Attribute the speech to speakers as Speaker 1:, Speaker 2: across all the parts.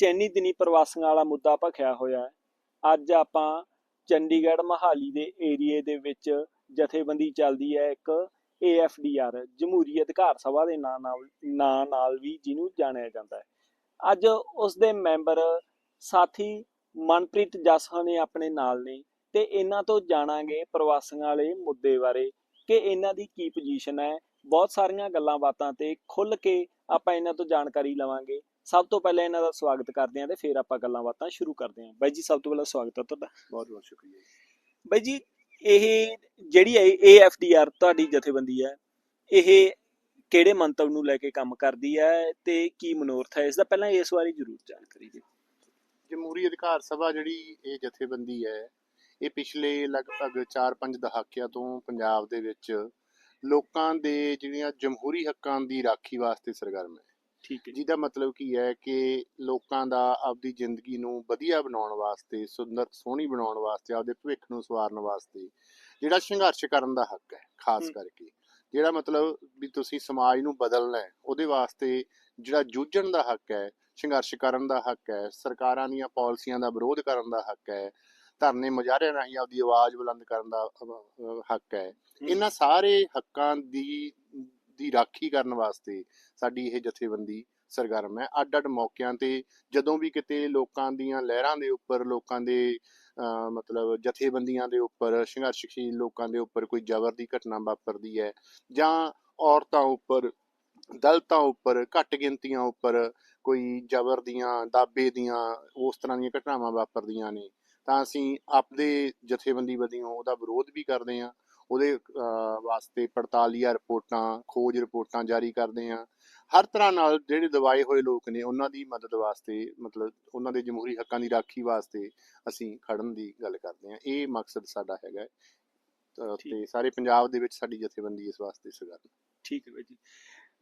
Speaker 1: ਚੈਨੀ ਦਿਨੀ ਪ੍ਰਵਾਸੀਆਂ ਵਾਲਾ ਮੁੱਦਾ ਭਖਿਆ ਹੋਇਆ ਹੈ। ਅੱਜ ਆਪਾਂ ਚੰਡੀਗੜ੍ਹ ਮਹਾਲੀ ਦੇ ਏਰੀਏ ਦੇ ਵਿੱਚ ਜਥੇਬੰਦੀ ਚੱਲਦੀ ਹੈ ਇੱਕ AFDR ਜਮਹੂਰੀ ਅਧਿਕਾਰ ਸਭਾ ਦੇ ਨਾਂ ਨਾਲ ਨਾਂ ਨਾਲ ਵੀ ਜਿਹਨੂੰ ਜਾਣਿਆ ਜਾਂਦਾ ਹੈ। ਅੱਜ ਉਸ ਦੇ ਮੈਂਬਰ ਸਾਥੀ ਮਨਪ੍ਰੀਤ ਜਸਾ ਨੇ ਆਪਣੇ ਨਾਲ ਨੇ ਤੇ ਇਹਨਾਂ ਤੋਂ ਜਾਣਾਂਗੇ ਪ੍ਰਵਾਸੀਆਂ ਵਾਲੇ ਮੁੱਦੇ ਬਾਰੇ ਕਿ ਇਹਨਾਂ ਦੀ ਕੀ ਪੋਜੀਸ਼ਨ ਹੈ। ਬਹੁਤ ਸਾਰੀਆਂ ਗੱਲਾਂ ਬਾਤਾਂ ਤੇ ਖੁੱਲ ਕੇ ਆਪਾਂ ਇਹਨਾਂ ਤੋਂ ਜਾਣਕਾਰੀ ਲਵਾਂਗੇ। ਸਭ ਤੋਂ ਪਹਿਲਾਂ ਇਹਨਾਂ ਦਾ ਸਵਾਗਤ ਕਰਦੇ ਹਾਂ ਤੇ ਫਿਰ ਆਪਾਂ ਗੱਲਾਂ ਬਾਤਾਂ ਸ਼ੁਰੂ ਕਰਦੇ ਹਾਂ। ਬਾਈ ਜੀ ਸਭ ਤੋਂ ਪਹਿਲਾਂ ਸਵਾਗਤ ਹੈ ਤੁਹਾਡਾ।
Speaker 2: ਬਹੁਤ ਬਹੁਤ ਸ਼ੁਕਰੀਆ।
Speaker 1: ਬਾਈ ਜੀ ਇਹ ਜਿਹੜੀ ਹੈ AFDR ਤੁਹਾਡੀ ਜਥੇਬੰਦੀ ਹੈ ਇਹ ਕਿਹੜੇ ਮੰਤਵ ਨੂੰ ਲੈ ਕੇ ਕੰਮ ਕਰਦੀ ਹੈ ਤੇ ਕੀ ਮਨੋਰਥ ਹੈ? ਇਸ ਦਾ ਪਹਿਲਾਂ ਇਸ ਬਾਰੇ ਜ਼ਰੂਰ ਜਾਣਕਾਰੀ ਦਿਓ।
Speaker 2: ਜਮਹੂਰੀ ਅਧਿਕਾਰ ਸਭਾ ਜਿਹੜੀ ਇਹ ਜਥੇਬੰਦੀ ਹੈ ਇਹ ਪਿਛਲੇ ਲਗਭਗ 4-5 ਦਹਾਕਿਆਂ ਤੋਂ ਪੰਜਾਬ ਦੇ ਵਿੱਚ ਲੋਕਾਂ ਦੇ ਜਿਹੜੀਆਂ ਜਮਹੂਰੀ ਹੱਕਾਂ ਦੀ ਰਾਖੀ ਵਾਸਤੇ ਸਰਗਰਮ ਹੈ।
Speaker 1: ਠੀਕ ਹੈ
Speaker 2: ਜਿਹਦਾ ਮਤਲਬ ਕੀ ਹੈ ਕਿ ਲੋਕਾਂ ਦਾ ਆਪਦੀ ਜ਼ਿੰਦਗੀ ਨੂੰ ਵਧੀਆ ਬਣਾਉਣ ਵਾਸਤੇ ਸੁੰਦਰ ਸੋਹਣੀ ਬਣਾਉਣ ਵਾਸਤੇ ਆਪਦੇ ਭਵਿੱਖ ਨੂੰ ਸਵਾਰਨ ਵਾਸਤੇ ਜਿਹੜਾ ਸੰਘਰਸ਼ ਕਰਨ ਦਾ ਹੱਕ ਹੈ ਖਾਸ। ਕਰਕੇ। ਜਿਹੜਾ ਮਤਲਬ ਵੀ ਤੁਸੀਂ ਸਮਾਜ ਨੂੰ ਬਦਲਣਾ ਹੈ ਉਹਦੇ ਵਾਸਤੇ ਜਿਹੜਾ ਜੂਝਣ ਦਾ ਹੱਕ ਹੈ ਸੰਘਰਸ਼ ਕਰਨ ਦਾ ਹੱਕ ਹੈ ਸਰਕਾਰਾਂ ਦੀਆਂ ਪਾਲਿਸੀਆਂ ਦਾ ਵਿਰੋਧ ਕਰਨ ਦਾ ਹੱਕ ਹੈ ਧਰਨੇ ਮੁਜ਼ਾਹਰੇ ਰਾਹੀਂ ਆਪਦੀ ਆਵਾਜ਼ ਬੁਲੰਦ ਕਰਨ ਦਾ ਹੱਕ ਹੈ। ਇਹਨਾਂ ਸਾਰੇ ਹੱਕਾਂ ਦੀ ਦੀ ਰਾਖੀ ਕਰਨ ਵਾਸਤੇ ਸਾਡੀ ਇਹ ਜਥੇਬੰਦੀ ਸਰਗਰਮ ਹੈ। ਅੱਡ ਅੱਡ ਮੌਕਿਆਂ ਤੇ ਜਦੋਂ ਵੀ ਕਿਤੇ ਲੋਕਾਂ ਦੀਆਂ ਲਹਿਰਾਂ ਦੇ ਉੱਪਰ, ਲੋਕਾਂ ਦੇ ਮਤਲਬ ਜਥੇਬੰਦੀਆਂ ਦੇ ਉੱਪਰ, ਸੰਘਰਸ਼ਸ਼ੀਲ ਲੋਕਾਂ ਦੇ ਉੱਪਰ ਕੋਈ ਜ਼ਬਰ ਦੀ ਘਟਨਾ ਵਾਪਰਦੀ ਹੈ ਜਾਂ ਔਰਤਾਂ ਉੱਪਰ, ਦਲਤਾਂ ਉੱਪਰ, ਘੱਟ ਗਿਣਤੀਆਂ ਉੱਪਰ ਕੋਈ ਜ਼ਬਰ ਦੀਆਂ ਦਾਬੇ ਦੀਆਂ ਉਸ ਤਰ੍ਹਾਂ ਦੀਆਂ ਘਟਨਾਵਾਂ ਵਾਪਰਦੀਆਂ ਨੇ, ਤਾਂ ਅਸੀਂ ਆਪਦੇ ਜਥੇਬੰਦੀ ਵਜੋਂ ਉਹਦਾ ਵਿਰੋਧ ਵੀ ਕਰਦੇ ਹਾਂ। ਉਹਦੇ ਵਾਸਤੇ ਪੜਤਾਲੀਆ ਰਿਪੋਰਟਾਂ ਖੋਜ ਰਿਪੋਰਟਾਂ ਜਾਰੀ ਕਰਦੇ ਹਾਂ। ਹਰ ਤਰ੍ਹਾਂ ਨਾਲ ਜਿਹੜੇ ਦਵਾਏ ਹੋਏ ਲੋਕ ਨੇ ਉਹਨਾਂ ਦੀ ਮਦਦ ਵਾਸਤੇ ਮਤਲਬ ਉਹਨਾਂ ਦੇ ਜਮਹੂਰੀ ਹੱਕਾਂ ਦੀ ਰਾਖੀ ਵਾਸਤੇ ਅਸੀਂ ਖੜਨ ਦੀ ਗੱਲ ਕਰਦੇ ਹਾਂ। ਇਹ ਮਕਸਦ ਸਾਡਾ ਹੈਗਾ। ਤਾਂ ਸਾਰੇ ਪੰਜਾਬ ਦੇ ਵਿੱਚ ਸਾਡੀ ਜਥੇਬੰਦੀ ਇਸ ਵਾਸਤੇ ਸਰਗਰਮ
Speaker 1: ਠੀਕ ਹੈ ਜੀ।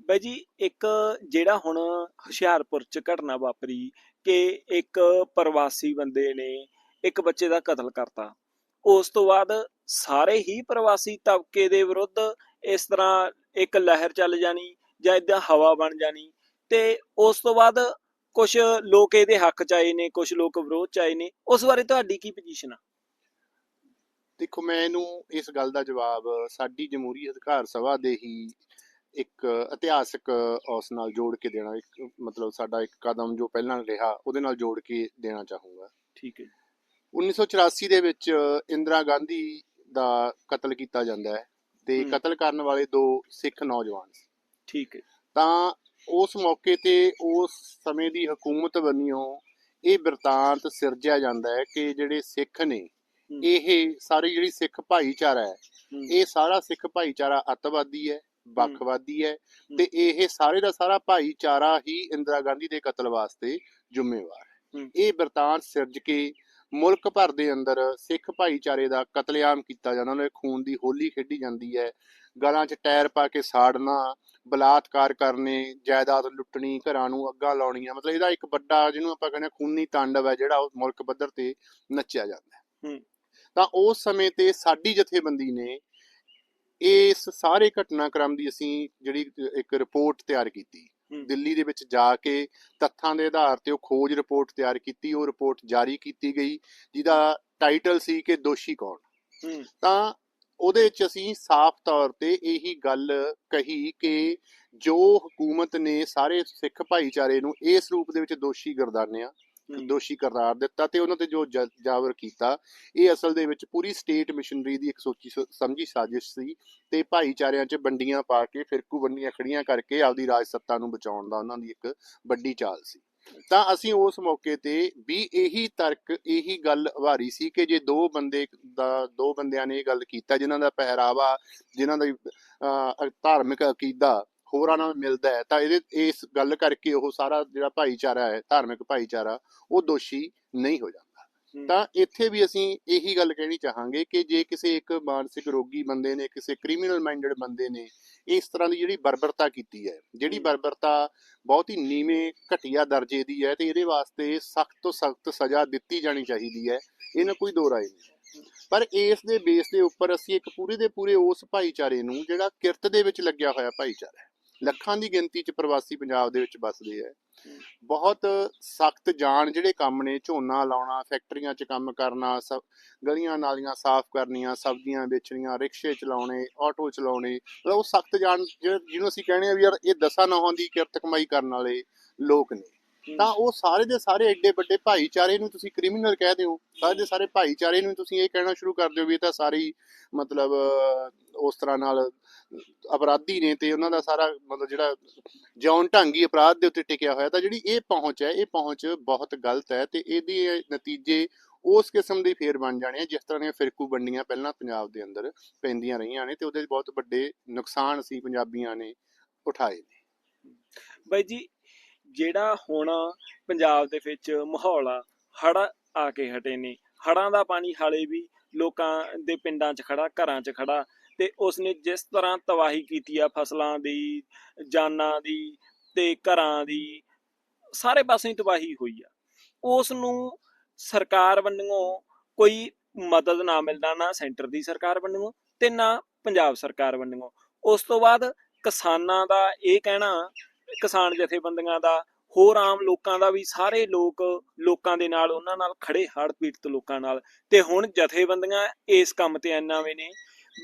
Speaker 1: ਬਾਈ ਜੀ ਇੱਕ ਜਿਹੜਾ ਹੁਣ ਹੁਸ਼ਿਆਰਪੁਰ ਚ ਘਟਨਾ ਵਾਪਰੀ ਕਿ ਇੱਕ ਪ੍ਰਵਾਸੀ ਬੰਦੇ ਨੇ ਇੱਕ ਬੱਚੇ ਦਾ ਕਤਲ ਕਰਤਾ। ਉਸ ਤੋਂ ਬਾਅਦ ਸਾਰੇ ਹੀ ਪ੍ਰਵਾਸੀ ਤਬਕੇ ਦੇ ਵਿਰੁੱਧ ਇਸ ਤਰ੍ਹਾਂ ਇੱਕ ਲਹਿਰ ਚੱਲ ਜਾਣੀ ਜਾਂ ਇਦਾਂ ਹਵਾ ਬਣ ਜਾਣੀ ਤੇ ਉਸ ਤੋਂ ਬਾਅਦ ਕੁਝ ਲੋਕ ਇਹਦੇ ਹੱਕ ਚ ਆਏ ਨੇ ਕੁਝ ਲੋਕ ਵਿਰੋਧ ਚ ਆਏ ਨੇ। ਉਸ ਬਾਰੇ ਤੁਹਾਡੀ ਕੀ ਪੋਜੀਸ਼ਨ ਆ?
Speaker 2: ਦੇਖੋ ਮੈਂ ਇਹਨੂੰ ਇਸ ਗੱਲ ਦਾ ਜਵਾਬ ਸਾਡੀ ਜਮਹੂਰੀ ਅਧਿਕਾਰ ਸਭਾ ਦੇ ਹੀ ਇੱਕ ਇਤਿਹਾਸਕ ਉਸ ਨਾਲ ਜੋੜ ਕੇ ਦੇਣਾ ਇੱਕ ਮਤਲਬ ਸਾਡਾ ਇੱਕ ਕਦਮ ਜੋ ਪਹਿਲਾਂ ਰਿਹਾ ਉਹਦੇ ਨਾਲ ਜੋੜ ਕੇ ਦੇਣਾ ਚਾਹੂੰਗਾ।
Speaker 1: ਠੀਕ ਹੈ
Speaker 2: 1984 ਦੇ ਵਿੱਚ ਇੰਦਰਾ ਗਾਂਧੀ ਦਾ ਕਤਲ ਕੀਤਾ ਜਾਂਦਾ ਹੈ ਤੇ। ਕਤਲ ਕਰਨ ਵਾਲੇ ਦੋ ਸਿੱਖ ਨੌਜਵਾਨ ਸੀ
Speaker 1: ਠੀਕ ਹੈ
Speaker 2: ਤਾਂ ਉਸ ਮੌਕੇ ਤੇ ਉਸ ਸਮੇਂ ਦੀ ਹਕੂਮਤ ਵੱਲੋਂ ਇਹ ਬਿਰਤਾਂਤ ਸਿਰਜਿਆ ਜਾਂਦਾ ਹੈ ਕਿ ਜਿਹੜੇ ਸਿੱਖ ਨੇ। ਇਹ ਸਾਰੀ ਜਿਹੜੀ ਸਿੱਖ ਭਾਈਚਾਰਾ ਹੈ ਇਹ ਸਾਰਾ ਸਿੱਖ ਭਾਈਚਾਰਾ ਅੱਤਵਾਦੀ ਹੈ ਵੱਖਵਾਦੀ ਹੈ ਤੇ ਇਹ ਸਾਰੇ ਦਾ ਸਾਰਾ ਭਾਈਚਾਰਾ ਹੀ ਇੰਦਰਾ ਗਾਂਧੀ ਦੇ ਕਤਲ ਵਾਸਤੇ ਜ਼ਿੰਮੇਵਾਰ ਹੈ। ਇਹ ਬਿਰਤਾਂਤ ਸਿਰਜ ਕੇ ਮੁਲਕ ਭਰ ਦੇ ਅੰਦਰ ਸਿੱਖ ਭਾਈਚਾਰੇ ਦਾ ਕਤਲੇਆਮ ਕੀਤਾ ਜਾਂਦਾ ਉਹਨਾਂ ਦੇ ਖੂਨ ਦੀ ਹੋਲੀ ਖੇਡੀ ਜਾਂਦੀ ਹੈ ਗਲਾਂ 'ਚ ਟਾਇਰ ਪਾ ਕੇ ਸਾੜਨਾ ਬਲਾਤਕਾਰ ਕਰਨੇ ਜਾਇਦਾਦ ਲੁੱਟਣੀ ਘਰਾਂ ਨੂੰ ਅੱਗਾਂ ਲਾਉਣੀਆਂ ਮਤਲਬ ਇਹਦਾ ਇੱਕ ਵੱਡਾ ਜਿਹਨੂੰ ਆਪਾਂ ਕਹਿੰਦੇ ਖੂਨੀ ਤਾਂਡਵ ਹੈ ਜਿਹੜਾ ਉਹ ਮੁਲਕ ਪੱਧਰ ਤੇ ਨੱਚਿਆ ਜਾਂਦਾ ਹੈ। ਤਾਂ ਉਸ ਸਮੇਂ ਤੇ ਸਾਡੀ ਜਥੇਬੰਦੀ ਨੇ ਇਸ ਸਾਰੇ ਘਟਨਾਕ੍ਰਮ ਦੀ ਅਸੀਂ ਜਿਹੜੀ ਇੱਕ ਰਿਪੋਰਟ ਤਿਆਰ ਕੀਤੀ। ਦਿੱਲੀ ਦੇ ਵਿੱਚ ਜਾ ਕੇ ਤੱਥਾਂ ਦੇ ਆਧਾਰ ਤੇ ਉਹ ਖੋਜ ਰਿਪੋਰਟ ਤਿਆਰ ਕੀਤੀ ਉਹ ਰਿਪੋਰਟ ਜਾਰੀ ਕੀਤੀ ਗਈ ਜਿਹਦਾ ਟਾਈਟਲ ਸੀ ਕਿ ਦੋਸ਼ੀ ਕੌਣ। ਤਾਂ ਉਹਦੇ ਵਿੱਚ ਅਸੀਂ ਸਾਫ਼ ਤੌਰ ਤੇ ਇਹੀ ਗੱਲ ਕਹੀ ਕਿ ਜੋ ਹਕੂਮਤ ਨੇ ਸਾਰੇ ਸਿੱਖ ਭਾਈਚਾਰੇ ਨੂੰ ਇਸ ਰੂਪ ਦੇ ਵਿੱਚ ਦੋਸ਼ੀ ਗਰਦਾਨਿਆ। ਦੋਸ਼ੀ ਕਰਾਰ ਦਿੱਤਾ ਤੇ ਉਹਨਾਂ ਤੇ ਜੋ ਜ- ਕੀਤਾ, ਇਹ ਅਸਲ ਦੇ ਵਿੱਚ ਪੂਰੀ ਸਟੇਟ ਮਿਸ਼ਨਰੀ ਦੀ ਇੱਕ ਸੋਚੀ ਸਮਝੀ ਸਾਜ਼ਿਸ਼ ਸੀ ਤੇ ਭਾਈਚਾਰਿਆਂ 'ਚ ਵੰਡੀਆਂ ਪਾ ਕੇ ਫਿਰਕੂ ਵੰਡੀਆਂ ਖੜੀਆਂ ਕਰਕੇ ਆਪਦੀ ਰਾਜ ਸੱਤਾ ਨੂੰ ਬਚਾਉਣ ਦਾ ਉਹਨਾਂ ਦੀ ਇੱਕ ਵੱਡੀ ਚਾਲ ਸੀ। ਤਾਂ ਅਸੀਂ ਉਸ ਮੌਕੇ ਤੇ ਵੀ ਇਹੀ ਤਰਕ, ਇਹੀ ਗੱਲ ਉਭਾਰੀ ਸੀ ਕਿ ਜੇ ਦੋ ਬੰਦੇ ਦਾ, ਦੋ ਬੰਦਿਆਂ ਨੇ ਇਹ ਗੱਲ ਕੀਤਾ, ਜਿਨ੍ਹਾਂ ਦਾ ਪਹਿਰਾਵਾ, ਜਿਨ੍ਹਾਂ ਦਾ ਧਾਰਮਿਕ ਅਕੀਦਾ ਹੋਰਾਂ ਨਾਲ ਮਿਲਦਾ ਹੈ ਤਾਂ ਇਹਦੇ ਇਸ ਗੱਲ ਕਰਕੇ ਉਹ ਸਾਰਾ ਜਿਹੜਾ ਭਾਈਚਾਰਾ ਹੈ ਧਾਰਮਿਕ ਭਾਈਚਾਰਾ ਉਹ ਦੋਸ਼ੀ ਨਹੀਂ ਹੋ ਜਾਂਦਾ। ਤਾਂ ਇੱਥੇ ਵੀ ਅਸੀਂ ਇਹੀ ਗੱਲ ਕਹਿਣੀ ਚਾਹਾਂਗੇ ਕਿ ਜੇ ਕਿਸੇ ਇੱਕ ਮਾਨਸਿਕ ਰੋਗੀ ਬੰਦੇ ਨੇ ਕਿਸੇ ਕ੍ਰਿਮੀਨਲ ਮਾਈਂਡਡ ਬੰਦੇ ਨੇ ਇਸ ਤਰ੍ਹਾਂ ਦੀ ਜਿਹੜੀ ਬਰਬਰਤਾ ਕੀਤੀ ਹੈ ਜਿਹੜੀ। ਬਰਬਰਤਾ ਬਹੁਤ ਹੀ ਨੀਵੇਂ ਘਟੀਆ ਦਰਜੇ ਦੀ ਹੈ ਤੇ ਇਹਦੇ ਵਾਸਤੇ ਸਖਤ ਤੋਂ ਸਖਤ ਸਜ਼ਾ ਦਿੱਤੀ ਜਾਣੀ ਚਾਹੀਦੀ ਹੈ ਇਹਨਾਂ ਕੋਈ ਦੋ ਰਾਏ ਨਹੀਂ ਪਰ ਇਸ ਦੇ ਬੇਸ ਦੇ ਉੱਪਰ ਅਸੀਂ ਇੱਕ ਪੂਰੇ ਦੇ ਪੂਰੇ ਉਸ ਭਾਈਚਾਰੇ ਨੂੰ ਜਿਹੜਾ ਕਿਰਤ ਦੇ ਵਿੱਚ ਲੱਗਿਆ ਹੋਇਆ ਭਾਈਚਾਰਾ ਹੈ ਲੱਖਾਂ ਦੀ ਗਿਣਤੀ 'ਚ ਪ੍ਰਵਾਸੀ ਪੰਜਾਬ ਦੇ ਵਿੱਚ ਵੱਸਦੇ ਹੂੰ। ਬਹੁਤ ਸਖਤ ਜਾਣ ਜਿਹੜੇ ਕੰਮ ਨੇ ਝੋਨਾ ਲਾਉਣਾ ਫੈਕਟਰੀਆਂ 'ਚ ਕੰਮ ਕਰਨਾ ਗਲੀਆਂ ਨਾਲੀਆਂ ਸਾਫ਼ ਕਰਨੀਆਂ ਸਬਜ਼ੀਆਂ ਵੇਚਣੀਆਂ ਰਿਕਸ਼ੇ ਚਲਾਉਣੇ ਆਟੋ ਚਲਾਉਣੇ ਮਤਲਬ ਉਹ ਸਖਤ ਜਾਣ ਜਿਹਨੂੰ ਅਸੀਂ ਕਹਿੰਦੇ ਆ ਵੀ ਯਾਰ ਇਹ ਦਸਾਂ ਨੌਹਾਂ ਦੀ ਕਿਰਤ ਕਮਾਈ ਕਰਨ ਵਾਲੇ ਲੋਕ ਨੇ ਤਾਂ ਉਹ ਸਾਰੇ ਦੇ ਸਾਰੇ ਐਡੇ ਵੱਡੇ ਭਾਈਚਾਰੇ ਨੂੰ ਤੁਸੀਂ ਕ੍ਰਿਮੀਨਲ ਕਹਿ ਦਿਓ, ਸਾਰੇ ਦੇ ਸਾਰੇ ਭਾਈਚਾਰੇ ਨੂੰ ਤੁਸੀਂ ਇਹ ਕਹਿਣਾ ਸ਼ੁਰੂ ਕਰ ਦਿਓ ਵੀ ਇਹ ਤਾਂ ਸਾਰੀ ਮਤਲਬ ਉਸ ਤਰ੍ਹਾਂ ਨਾਲ ਅਪਰਾਧੀ ਨੇ ਤੇ ਉਹਨਾਂ ਦਾ ਸਾਰਾ ਮਤਲਬ ਜਿਹੜਾ ਜੌਨ ਢੰਗੀ ਅਪਰਾਧ ਦੇ ਉੱਤੇ ਟਿਕਿਆ ਹੋਇਆ, ਤਾਂ ਜਿਹੜੀ ਇਹ ਪਹੁੰਚ ਹੈ, ਇਹ ਪਹੁੰਚ ਬਹੁਤ ਗਲਤ ਹੈ ਤੇ ਇਹਦੇ ਨਤੀਜੇ ਉਸ ਕਿਸਮ ਦੇ ਫੇਰ ਬਣ ਜਾਣੇ ਆ, ਜਿਸ ਤਰ੍ਹਾਂ ਦੀਆਂ ਫਿਰਕੂ ਬੰਡੀਆਂ ਪਹਿਲਾਂ ਪੰਜਾਬ ਦੇ ਅੰਦਰ ਪੈਂਦੀਆਂ ਰਹੀਆਂ ਨੇ ਤੇ ਉਹਦੇ ਬਹੁਤ ਵੱਡੇ ਨੁਕਸਾਨ ਸੀ ਪੰਜਾਬੀਆਂ ਨੇ ਉਠਾਏ ਨੇ।
Speaker 1: ਬਾਈ ਜੀ ਜਿਹੜਾ ਹੁਣ ਪੰਜਾਬ ਦੇ ਵਿੱਚ ਮਾਹੌਲ ਆ ਹੜ ਆ ਕੇ ਹਟੇ ਨੇ। ਹੜਾਂ ਦਾ ਪਾਣੀ ਹਾਲੇ ਵੀ ਲੋਕਾਂ ਦੇ ਪਿੰਡਾਂ 'ਚ ਖੜਾ ਘਰਾਂ 'ਚ ਖੜਾ ਤੇ ਉਸਨੇ ਜਿਸ ਤਰ੍ਹਾਂ ਤਬਾਹੀ ਕੀਤੀ ਆ ਫਸਲਾਂ ਦੀ, ਜਾਨਾਂ ਦੀ ਤੇ ਘਰਾਂ ਦੀ, ਸਾਰੇ ਪਾਸੇ ਤਬਾਹੀ ਹੋਈ ਆ। ਉਸ ਨੂੰ ਸਰਕਾਰ ਵੱਲੋਂ ਕੋਈ ਮਦਦ ਨਾ ਮਿਲਦਾ, ਨਾ ਸੈਂਟਰ ਦੀ ਸਰਕਾਰ ਵੱਲੋਂ ਤੇ ਨਾ ਪੰਜਾਬ ਸਰਕਾਰ ਵੱਲੋਂ। ਉਸ ਤੋਂ ਬਾਅਦ ਕਿਸਾਨਾਂ ਦਾ ਇਹ ਕਹਿਣਾ ਕਿਸਾਨ ਜਥੇਬੰਦੀਆਂ ਦਾ, ਹੋਰ ਆਮ ਲੋਕਾਂ ਦਾ ਵੀ ਸਾਰੇ ਲੋਕ ਲੋਕਾਂ ਦੇ ਨਾਲ, ਉਹਨਾਂ ਨਾਲ ਖੜੇ ਹੜ ਪੀੜਤ ਲੋਕਾਂ ਨਾਲ। ਤੇ ਹੁਣ ਜਥੇਬੰਦੀਆਂ ਇਸ ਕੰਮ ਤੇ ਐਨਾਵੇਂ ਨੇ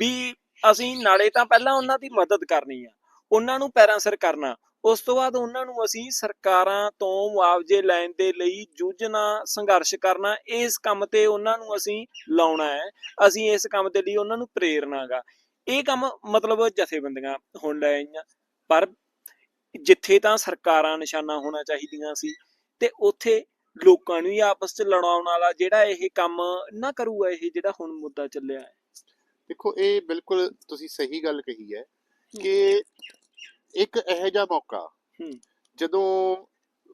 Speaker 1: ਵੀ ਅਸੀਂ ਨਾਲੇ ਤਾਂ ਪਹਿਲਾਂ ਉਹਨਾਂ ਦੀ ਮਦਦ ਕਰਨੀ ਆ, ਉਹਨਾਂ ਨੂੰ ਪੈਰਾਂ ਸਿਰ ਕਰਨਾ। ਉਸ ਤੋਂ ਬਾਅਦ ਉਹਨਾਂ ਨੂੰ ਅਸੀਂ ਸਰਕਾਰਾਂ ਤੋਂ ਮੁਆਵਜ਼ੇ ਲੈਣ ਦੇ ਲਈ ਜੂਝਣਾ ਸੰਘਰਸ਼ ਕਰਨਾ, ਇਸ ਕੰਮ ਤੇ ਉਹਨਾਂ ਨੂੰ ਅਸੀਂ ਲਾਉਣਾ ਹੈ। ਅਸੀਂ ਇਸ ਕੰਮ ਦੇ ਲਈ ਉਹਨਾਂ ਨੂੰ ਪ੍ਰੇਰਨਾਗਾ। ਇਹ ਕੰਮ ਮਤਲਬ ਜਥੇਬੰਦੀਆਂ ਹੁਣ ਲੈ ਆਈਆਂ। ਪਰ ਜਿੱਥੇ ਤਾਂ ਸਰਕਾਰਾਂ ਨਿਸ਼ਾਨਾ ਹੋਣਾ ਚਾਹੀਦੀਆਂ ਸੀ ਤੇ ਉੱਥੇ ਲੋਕਾਂ ਨੂੰ ਹੀ ਆਪਸ ਚ ਲੜਾਉਣ ਵਾਲਾ ਜਿਹੜਾ ਇਹ ਕੰਮ ਨਾ ਕਰੂਗਾ ਇਹ ਜਿਹੜਾ ਹੁਣ ਮੁੱਦਾ ਚੱਲਿਆ ਹੈ
Speaker 2: ਦੇਖੋ ਇਹ ਬਿਲਕੁਲ ਤੁਸੀਂ ਸਹੀ ਗੱਲ ਕਹੀ ਹੈ ਕਿ ਇੱਕ ਇਹੋ ਜਿਹਾ ਮੌਕਾ। ਜਦੋਂ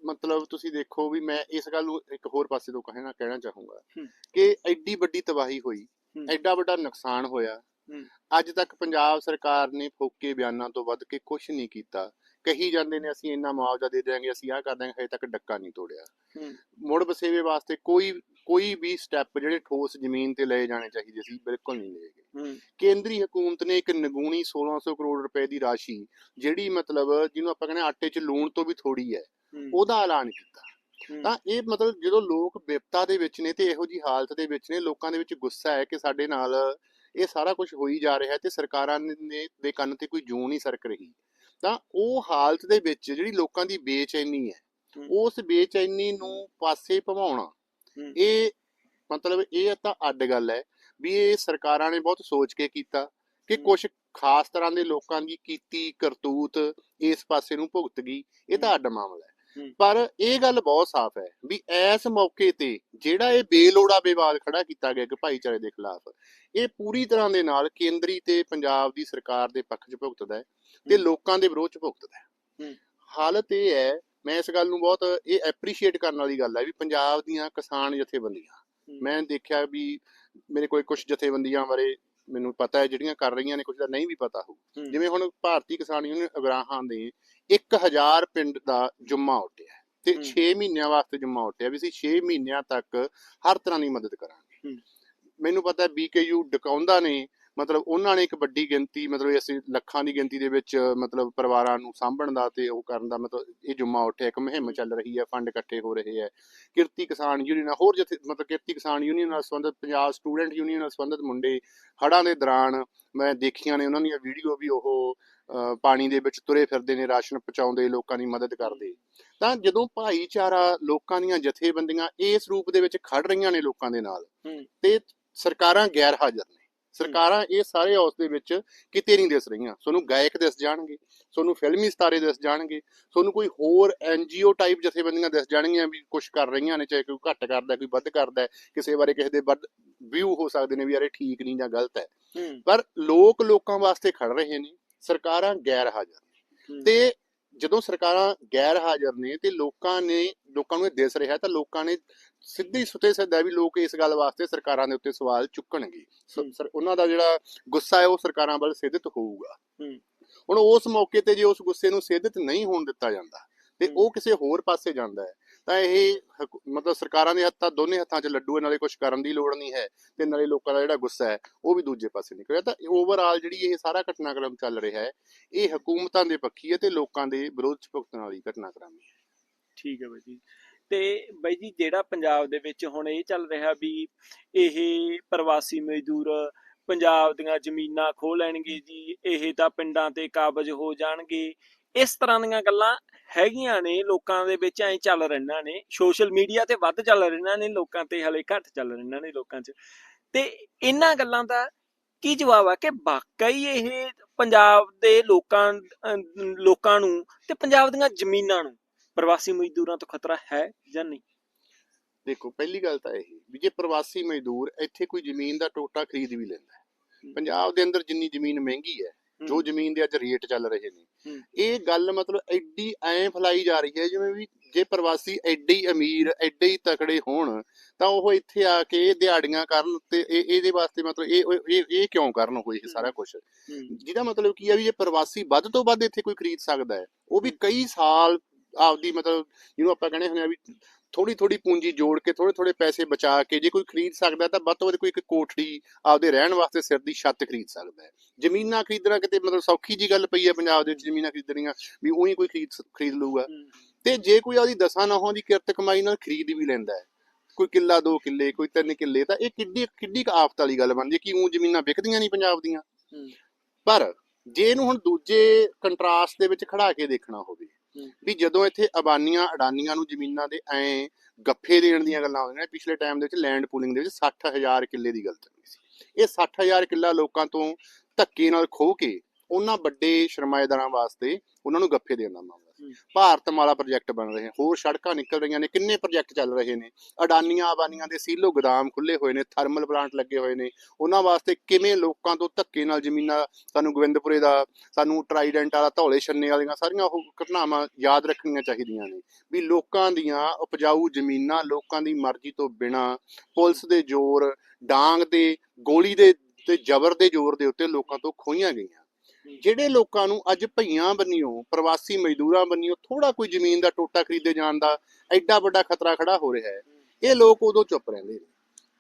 Speaker 2: ਮਤਲਬ ਤੁਸੀਂ ਦੇਖੋ ਵੀ ਮੈਂ ਇਸ ਗੱਲ ਨੂੰ ਇੱਕ ਹੋਰ ਪਾਸੇ ਤੋਂ ਕਹਿਣਾ ਕਹਿਣਾ ਚਾਹੂੰਗਾ। ਕਿ ਐਡੀ ਵੱਡੀ ਤਬਾਹੀ ਹੋਈ। ਐਡਾ ਵੱਡਾ ਨੁਕਸਾਨ ਹੋਇਆ। ਅੱਜ ਤੱਕ ਪੰਜਾਬ ਸਰਕਾਰ ਨੇ ਫੋਕੇ ਬਿਆਨਾਂ ਤੋਂ ਵੱਧ ਕੇ ਕੁਝ ਨਹੀਂ ਕੀਤਾ ਕਹੀ ਜਾਂਦੇ ਨੇ ਅਸੀਂ ਇੰਨਾ ਮੁਆਵਜ਼ਾ ਦੇ ਦਿਆਂਗੇ ਅਸੀਂ ਆਹ ਕਰ ਦਿਆਂਗੇ ਹਜੇ ਤੱਕ ਡੱਕਾ ਨਹੀਂ ਤੋੜਿਆ। ਮੁੜ ਵਸੇਵੇ ਵਾਸਤੇ ਕੋਈ ਕੋਈ ਵੀ ਸਟੈਪ ਜਿਹੜੇ ਠੋਸ ਜ਼ਮੀਨ ਤੇ ਲਏ ਜਾਣੇ ਚਾਹੀਦੇ ਸੀ ਬਿਲਕੁਲ ਨਹੀਂ ਲਏ ਗਏ। ਕੇਂਦਰੀ ਹਕੂਮਤ ਨੇ ਇੱਕ ਨਿਗੂਣੀ 1600 ਕਰੋੜ ਰੁਪਏ ਦੀ ਰਾਸ਼ੀ ਜਿਹੜੀ ਮਤਲਬ ਜਿਹਨੂੰ ਆਪਾਂ ਕਹਿੰਦੇ ਆਟੇ 'ਚ ਲੂਣ ਤੋਂ ਵੀ ਥੋੜੀ ਹੈ ਉਹਦਾ ਐਲਾਨ ਕੀਤਾ। ਤਾਂ ਇਹ ਮਤਲਬ ਜਦੋਂ ਲੋਕ ਵਿਪਤਾ ਦੇ ਵਿੱਚ ਨੇ ਤੇ ਇਹੋ ਜੀ ਹਾਲਤ ਦੇ ਵਿੱਚ ਨੇ ਲੋਕਾਂ ਦੇ ਵਿੱਚ ਗੁੱਸਾ ਹੈ ਕਿ ਸਾਡੇ ਨਾਲ ਇਹ ਸਾਰਾ ਕੁਝ ਹੋਈ ਜਾ ਰਿਹਾ ਤੇ ਸਰਕਾਰਾਂ ਨੇ ਦੇ ਕੰਨ ਤੇ ਕੋਈ ਜੂੰ ਨਹੀਂ ਸਰਕ ਰਹੀ। ਤਾਂ ਉਹ ਹਾਲਤ ਦੇ ਵਿੱਚ ਜਿਹੜੀ ਲੋਕਾਂ ਦੀ ਬੇਚੈਨੀ ਹੈ। ਉਸ ਬੇਚੈਨੀ ਨੂੰ ਪਾਸੇ ਭਵਾਉਣਾ। ਇਹ ਮਤਲਬ ਇਹ ਤਾਂ ਅੱਡ ਗੱਲ ਹੈ ਵੀ ਇਹ ਸਰਕਾਰਾਂ ਨੇ ਬਹੁਤ ਸੋਚ ਕੇ ਕੀਤਾ ਕਿ। ਕੁਝ ਖਾਸ ਤਰ੍ਹਾਂ ਦੇ ਲੋਕਾਂ ਦੀ ਕੀਤੀ ਕਰਤੂਤ ਇਸ ਪਾਸੇ ਨੂੰ ਭੁਗਤ ਗਈ ਇਹ ਤਾਂ। ਅੱਡ ਮਾਮਲਾ ਹੂੰ। ਪਰ ਇਹ ਗੱਲ ਬਹੁਤ ਸਾਫ਼ ਹੈ ਵੀ ਇਸ ਮੌਕੇ ਤੇ ਜਿਹੜਾ ਇਹ ਬੇਲੋੜਾ ਵਿਵਾਦ ਖੜਾ ਕੀਤਾ ਗਿਆ ਕਿ ਭਾਈਚਾਰੇ ਦੇ ਖਿਲਾਫ ਇਹ ਪੂਰੀ ਤਰ੍ਹਾਂ ਦੇ ਨਾਲ ਕੇਂਦਰੀ ਤੇ ਪੰਜਾਬ ਦੀ ਸਰਕਾਰ ਦੇ ਪੱਖ 'ਚ ਭੁਗਤਦਾ ਹੈ ਤੇ। ਲੋਕਾਂ ਦੇ ਵਿਰੋਧ 'ਚ ਭੁਗਤਦਾ ਹੈ। ਹਾਲਤ ਇਹ ਹੈ ਮੈਂ ਇਸ ਗੱਲ ਨੂੰ ਬਹੁਤ ਇਹ ਐਪਰੀਸ਼ੀਏਟ ਕਰਨ ਵਾਲੀ ਗੱਲ ਹੈ ਵੀ ਪੰਜਾਬ ਦੀਆਂ ਕਿਸਾਨ ਜਥੇਬੰਦੀਆਂ। ਮੈਂ ਦੇਖਿਆ ਵੀ ਮੇਰੇ ਕੋਲ ਕੁਝ ਜਥੇਬੰਦੀਆਂ ਬਾਰੇ ਮੈਨੂੰ ਪਤਾ ਹੈ ਜਿਹੜੀਆਂ ਕਰ ਰਹੀਆਂ ਨੇ ਕੁਝ ਦਾ ਨਹੀਂ ਵੀ ਪਤਾ ਹੂੰ। ਜਿਵੇਂ ਹੁਣ ਭਾਰਤੀ ਕਿਸਾਨ ਯੂਨੀਅਨ ਅਗਰਾਹਾਂ ਦੇ 1000 ਪਿੰਡ ਦਾ ਜੁਮਾ ਉੱਟਿਆ ਤੇ
Speaker 1: ਹੂੰ।
Speaker 2: 6 ਮਹੀਨਿਆਂ ਵਾਸਤੇ ਜੁਮਾ ਉੱਟਿਆ ਵੀ ਅਸੀਂ 6 ਮਹੀਨਿਆਂ ਤੱਕ ਹਰ ਤਰ੍ਹਾਂ ਦੀ ਮਦਦ ਕਰਾਂਗੇ। ਮੈਨੂੰ ਪਤਾ ਹੈ ਬੀਕੇਯੂ ਡਕਾਉਂਦਾ ਨੇ ਮਤਲਬ ਉਹਨਾਂ ਨੇ ਇੱਕ ਵੱਡੀ ਗਿਣਤੀ ਮਤਲਬ ਅਸੀਂ ਲੱਖਾਂ ਦੀ ਗਿਣਤੀ ਦੇ ਵਿੱਚ ਮਤਲਬ ਪਰਿਵਾਰਾਂ ਨੂੰ ਸਾਂਭਣ ਦਾ ਤੇ ਉਹ ਕਰਨ ਦਾ ਮਤਲਬ ਇਹ ਜੁਮਾ ਉੱਠਿਆ ਇੱਕ ਮੁਹਿੰਮ ਚੱਲ ਰਹੀ ਹੈ ਫੰਡ ਇਕੱਠੇ ਹੋ ਰਹੇ ਹੈ ਕਿਰਤੀ ਕਿਸਾਨ ਯੂਨੀਅਨ ਹੋਰ ਜਥੇ ਮਤਲਬ ਕਿਰਤੀ ਕਿਸਾਨ ਯੂਨੀਅਨ ਨਾਲ ਸੰਬੰਧਿਤ ਪੰਜਾਬ ਸਟੂਡੈਂਟ ਯੂਨੀਅਨ ਨਾਲ ਸੰਬੰਧਿਤ ਮੁੰਡੇ ਹੜ੍ਹਾਂ ਦੇ ਦੌਰਾਨ ਮੈਂ ਦੇਖੀਆਂ ਨੇ ਉਹਨਾਂ ਦੀਆਂ ਵੀਡੀਓ ਵੀ ਉਹ ਪਾਣੀ ਦੇ ਵਿੱਚ ਤੁਰੇ ਫਿਰਦੇ ਨੇ ਰਾਸ਼ਨ ਪਹੁੰਚਾਉਂਦੇ ਲੋਕਾਂ ਦੀ ਮਦਦ ਕਰਦੇ। ਤਾਂ ਜਦੋਂ ਭਾਈਚਾਰਾ ਲੋਕਾਂ ਦੀਆਂ ਜਥੇਬੰਦੀਆਂ ਇਸ ਰੂਪ ਦੇ ਵਿੱਚ ਖੜ ਰਹੀਆਂ ਨੇ ਲੋਕਾਂ ਦੇ ਨਾਲ। ਤੇ ਸਰਕਾਰਾਂ ਗੈਰ ਹਾਜ਼ਰ ਨੇ। ਸਰਕਾਰਾਂ ਇਹ ਸਾਰੇ ਉਸ ਦੇ ਵਿੱਚ ਕਿਤੇ ਨਹੀਂ ਦਿਸ ਰਹੀਆਂ। ਤੁਹਾਨੂੰ ਗਾਇਕ ਦਿਸ ਜਾਣਗੇ ਤੁਹਾਨੂੰ ਫਿਲਮੀ ਸਤਾਰੇ ਦਿਸ ਜਾਣਗੇ ਤੁਹਾਨੂੰ ਕੋਈ ਹੋਰ ਐਨਜੀਓ ਟਾਈਪ ਜਥੇਬੰਦੀਆਂ ਦਿਸ ਜਾਣਗੀਆਂ ਵੀ ਕੁਝ ਕਰ ਰਹੀਆਂ ਨੇ ਚਾਹੇ ਕੋਈ ਘੱਟ ਕਰਦਾ ਕੋਈ ਵੱਧ ਕਰਦਾ ਕਿਸੇ ਬਾਰੇ ਕਿਸੇ ਦੇ ਵੱਧ ਵਿਊ ਹੋ ਸਕਦੇ ਨੇ ਵੀ ਯਾਰ ਇਹ ਠੀਕ ਨਹੀਂ ਜਾਂ ਗਲਤ ਹੂੰ, ਪਰ ਲੋਕ ਲੋਕਾਂ ਵਾਸਤੇ ਖੜ ਰਹੇ ਨੇ ਸਰਕਾਰਾਂ ਗੈਰ ਹਾਜ਼ਰ ਨੇ। ਤੇ ਜਦੋਂ ਸਰਕਾਰਾਂ ਗੈਰ ਹਾਜ਼ਰ ਨੇ ਤੇ ਲੋਕਾਂ ਨੇ ਲੋਕਾਂ ਨੂੰ ਇਹ ਦਿਸ ਰਿਹਾ ਤਾਂ ਲੋਕਾਂ ਨੇ ਸਿੱਧੀ ਸੁਤੇ ਸਿੱਧਾ ਵੀ ਲੋਕ ਇਸ ਗੱਲ ਵਾਸਤੇ ਸਰਕਾਰਾਂ ਦੇ ਉੱਤੇ ਸਵਾਲ ਚੁੱਕਣਗੇ ਉਹਨਾਂ ਦਾ ਜਿਹੜਾ ਗੁੱਸਾ ਹੈ ਉਹ ਸਰਕਾਰਾਂ ਵੱਲ ਸਿੱਧਤ ਹੋਊਗਾ। ਹੁਣ ਉਸ ਮੌਕੇ ਤੇ ਜੇ ਉਸ ਗੁੱਸੇ ਨੂੰ ਸਿੱਧਤ ਨਹੀਂ ਹੋਣ ਦਿੱਤਾ ਜਾਂਦਾ ਤੇ। ਉਹ ਕਿਸੇ ਹੋਰ ਪਾਸੇ ਜਾਂਦਾ ਹੈ ਤਾਂ ਇਹ ਮਤਲਬ ਸਰਕਾਰਾਂ ਦੇ ਹੱਥਾਂ ਦੋਨੇ ਹੱਥਾਂ 'ਚ ਲੱਡੂ ਹੈ, ਨਾਲੇ ਕੁਝ ਕਰਨ ਦੀ ਲੋੜ ਨਹੀਂ ਹੈ ਤੇ ਨਾਲੇ ਲੋਕਾਂ ਦਾ ਜਿਹੜਾ ਗੁੱਸਾ ਹੈ, ਉਹ ਵੀ ਦੂਜੇ ਪਾਸੇ ਨਿਕਲਿਆ ਤਾਂ ਓਵਰਆਲ ਜਿਹੜੀ ਇਹ ਸਾਰਾ ਘਟਨਾਕ੍ਰਮ ਚੱਲ ਰਿਹਾ ਹੈ, ਇਹ ਹਕੂਮਤਾਂ ਦੇ ਪੱਖੀ ਹੈ ਤੇ ਲੋਕਾਂ ਦੇ ਵਿਰੋਧ 'ਚ ਭੁਗਤਣ ਵਾਲੀ ਘਟਨਾਕ੍ਰਮ ਹੈ।
Speaker 1: ਠੀਕ ਹੈ ਬਾਈ ਜੀ। ਤੇ ਬਾਈ ਜੀ, ਜਿਹੜਾ ਪੰਜਾਬ ਦੇ ਵਿੱਚ ਹੁਣ ਇਹ ਚੱਲ ਰਿਹਾ ਵੀ ਇਹ ਪ੍ਰਵਾਸੀ ਮਜ਼ਦੂਰ ਪੰਜਾਬ ਦੀਆਂ ਜ਼ਮੀਨਾਂ ਖੋਹ ਲੈਣਗੇ ਜੀ, ਇਹ ਤਾਂ ਪਿੰਡਾਂ ਤੇ ਕਾਬਜ ਹੋ ਜਾਣਗੇ। ਇਸ ਤਰ੍ਹਾਂ ਦੀਆਂ ਗੱਲਾਂ ਹੈਗੀਆਂ ਨੇ ਲੋਕਾਂ ਦੇ ਵਿੱਚ ਐ ਚੱਲ ਰਹੀਆਂ ਨੇ। ਸੋਸ਼ਲ ਮੀਡੀਆ ਤੇ ਵੱਧ ਚੱਲ ਰਹੀਆਂ ਨੇ ਲੋਕਾਂ ਤੇ ਹਲੇ ਘੱਟ ਚੱਲ ਰਹੀਆਂ ਨੇ ਲੋਕਾਂ 'ਚ। ਤੇ ਇਹਨਾਂ ਗੱਲਾਂ ਦਾ ਕੀ ਜਵਾਬ ਆ ਕਿ ਵਾਕਈ ਇਹ ਪੰਜਾਬ ਦੇ ਲੋਕਾਂ ਲੋਕਾਂ ਨੂੰ ਤੇ ਪੰਜਾਬ ਦੀਆਂ ਜ਼ਮੀਨਾਂ ਨੂੰ ਪ੍ਰਵਾਸੀ ਮਜ਼ਦੂਰਾਂ ਤੋਂ ਖਤਰਾ ਹੈ ਜਾਂ ਨਹੀਂ?
Speaker 2: ਦੇਖੋ ਪਹਿਲੀ ਗੱਲ ਤਾਂ ਇਹ ਵੀ ਜੇ ਪ੍ਰਵਾਸੀ ਮਜ਼ਦੂਰ ਇੱਥੇ ਕੋਈ ਜ਼ਮੀਨ ਦਾ ਟੋਟਾ ਖਰੀਦ ਵੀ ਲੈਂਦਾ ਪੰਜਾਬ ਦੇ ਅੰਦਰ ਜਿੰਨੀ ਜ਼ਮੀਨ ਮਹਿੰਗੀ ਹੈ ਜੋ ਜ਼ਮੀਨ ਦੇ ਅੱਜ ਰੇਟ ਚੱਲ ਰਹੇ ਨੇ। ਇਹ ਗੱਲ ਮਤਲਬ ਐਡੀ ਐ ਫਲਾਈ ਜਾ ਰਹੀ ਹੈ ਜਿਵੇਂ ਵੀ ਜੇ ਪ੍ਰਵਾਸੀ ਐਡੇ ਹੀ ਅਮੀਰ ਐਡੇ ਹੀ ਤਕੜੇ ਹੋਣ ਤਾਂ ਉਹ ਇੱਥੇ ਆ ਕੇ ਦਿਹਾੜੀਆਂ ਕਰਨ ਤੇ ਇਹ ਇਹਦੇ ਵਾਸਤੇ ਮਤਲਬ ਇਹ ਇਹ ਇਹ ਕਿਉਂ ਕਰਨ ਉਹ ਇਹ ਸਾਰਾ ਕੁਝ। ਜਿਹਦਾ ਮਤਲਬ ਕੀ ਹੈ ਵੀ ਜੇ ਪ੍ਰਵਾਸੀ ਵੱਧ ਤੋਂ ਵੱਧ ਇੱਥੇ ਕੋਈ ਖਰੀਦ ਸਕਦਾ ਹੈ ਉਹ ਵੀ ਕਈ ਸਾਲ ਆਪਦੀ ਮਤਲਬ ਜਿਹਨੂੰ ਆਪਾਂ ਕਹਿੰਦੇ ਹੁੰਦੇ ਆ ਵੀ ਥੋੜੀ ਥੋੜੀ ਪੂੰਜੀ ਜੋੜ ਕੇ ਥੋੜੇ ਥੋੜੇ ਪੈਸੇ ਬਚਾ ਕੇ ਜੇ ਕੋਈ ਖਰੀਦ ਸਕਦਾ ਤਾਂ ਵੱਧ ਤੋਂ ਵੱਧ ਕੋਈ ਇੱਕ ਕੋਠੜੀ ਆਪਦੇ ਰਹਿਣ ਵਾਸਤੇ ਸਿਰ ਦੀ ਛੱਤ ਖਰੀਦ ਸਕਦਾ ਹੈ ਜ਼ਮੀਨਾਂ ਖਰੀਦਣਾ ਕਿਤੇ ਮਤਲਬ ਸੌਖੀ ਜੀ ਗੱਲ ਪਈ ਹੈ ਪੰਜਾਬ ਦੇ ਵਿੱਚ ਜ਼ਮੀਨਾਂ ਖਰੀਦਣੀਆਂ ਵੀ ਉਹੀ ਕੋਈ ਖਰੀਦ ਖਰੀਦ ਲਊਗਾ ਤੇ ਜੇ ਕੋਈ ਆਪਦੀ ਦਸਾਂ ਨੌਹਾਂ ਦੀ ਕਿਰਤ ਕਮਾਈ ਨਾਲ ਖਰੀਦ ਵੀ ਲੈਂਦਾ ਹੈ ਕੋਈ ਕਿੱਲਾ ਦੋ ਕਿੱਲੇ ਕੋਈ ਤਿੰਨ ਕਿੱਲੇ ਤਾਂ ਇਹ ਕਿੱਡੀ ਕਿੱਡੀ ਕੁ ਆਫਤ ਵਾਲੀ ਗੱਲ ਬਣਦੀ ਹੈ ਕਿ ਉਹ ਜ਼ਮੀਨਾਂ ਵਿਕਦੀਆਂ ਨਹੀਂ ਪੰਜਾਬ ਦੀਆਂ। ਪਰ ਜੇ ਇਹਨੂੰ ਹੁਣ ਦੂਜੇ ਕੰਟਰਾਸਟ ਦੇ ਵਿੱਚ ਖੜਾ ਕੇ ਦੇਖਣਾ ਹੋਵੇ। ਵੀ ਜਦੋਂ ਇੱਥੇ ਅਬਾਨੀਆਂ, ਅਡਾਨੀਆਂ ਨੂੰ ਜ਼ਮੀਨਾਂ ਦੇ ਐ ਗੱਫੇ ਦੇਣ ਦੀਆਂ ਗੱਲਾਂ ਆਉਂਦੀਆਂ ਨੇ, ਪਿਛਲੇ ਟਾਈਮ ਦੇ ਵਿੱਚ ਲੈਂਡ ਪੂਲਿੰਗ ਦੇ ਵਿੱਚ 60000 ਕਿੱਲੇ ਦੀ ਗੱਲ ਚੱਲੀ ਸੀ। ਇਹ 60000 ਕਿੱਲਾ ਲੋਕਾਂ ਤੋਂ ਧੱਕੇ ਨਾਲ ਖੋਹ ਕੇ ਉਹਨਾਂ ਵੱਡੇ ਸਰਮਾਏਦਾਰਾਂ ਵਾਸਤੇ ਉਹਨਾਂ ਨੂੰ ਗੱਫੇ ਦੇਣ ਦਾ ਮਾਮਲਾ ਭਾਰਤ ਮਾਲਾ ਪ੍ਰੋਜੈਕਟ ਬਣ ਰਹੇ। ਹੋਰ ਸੜਕਾਂ ਨਿਕਲ ਰਹੀਆਂ ਨੇ, ਕਿੰਨੇ ਪ੍ਰੋਜੈਕਟ ਚੱਲ ਰਹੇ ਨੇ? ਅਡਾਨੀਆਂ ਅਬਾਨੀਆਂ ਦੇ ਸੀਲੋ ਗੋਦਾਮ ਖੁੱਲੇ ਹੋਏ ਨੇ ਥਰਮਲ ਪਲਾਂਟ ਲੱਗੇ ਹੋਏ ਨੇ। ਉਹਨਾਂ ਵਾਸਤੇ ਕਿਵੇਂ ਲੋਕਾਂ ਤੋਂ ਧੱਕੇ ਨਾਲ ਜ਼ਮੀਨਾਂ, ਸਾਨੂੰ ਗੋਬਿੰਦਪੁਰੇ ਦਾ, ਸਾਨੂੰ ਟਰਾਈਡੈਂਟ ਵਾਲਾ, ਧੌਲੇ ਛੰਨੇ ਵਾਲੀਆਂ, ਸਾਰੀਆਂ ਉਹ ਘਟਨਾਵਾਂ ਯਾਦ ਰੱਖਣੀਆਂ ਚਾਹੀਦੀਆਂ ਨੇ। ਵੀ ਲੋਕਾਂ ਦੀਆਂ ਉਪਜਾਊ ਜ਼ਮੀਨਾਂ ਲੋਕਾਂ ਦੀ ਮਰਜ਼ੀ ਤੋਂ ਬਿਨਾ ਪੁਲਿਸ ਦੇ ਜ਼ੋਰ, ਡਾਂਗ ਦੇ, ਗੋਲੀ ਦੇ, ਤੇ ਜ਼ਬਰ ਦੇ ਜ਼ੋਰ ਦੇ ਉੱਤੇ ਲੋਕਾਂ ਤੋਂ ਖੋਈਆਂ ਗਈਆਂ। ਜਿਹੜੇ ਲੋਕਾਂ ਨੂੰ ਅੱਜ ਭਈਆਂ ਬੰਨਿਓ, ਪ੍ਰਵਾਸੀ ਮਜ਼ਦੂਰਾਂ ਬੰਨਿਓ ਥੋੜਾ ਕੋਈ ਜ਼ਮੀਨ ਦਾ ਟੋਟਾ ਖਰੀਦੇ ਜਾਣ ਦਾ ਐਡਾ ਵੱਡਾ ਖਤਰਾ ਖੜਾ ਹੋ ਰਿਹਾ ਹੈ, ਇਹ ਲੋਕ ਉਦੋਂ ਚੁੱਪ ਰਹਿੰਦੇ ਨੇ।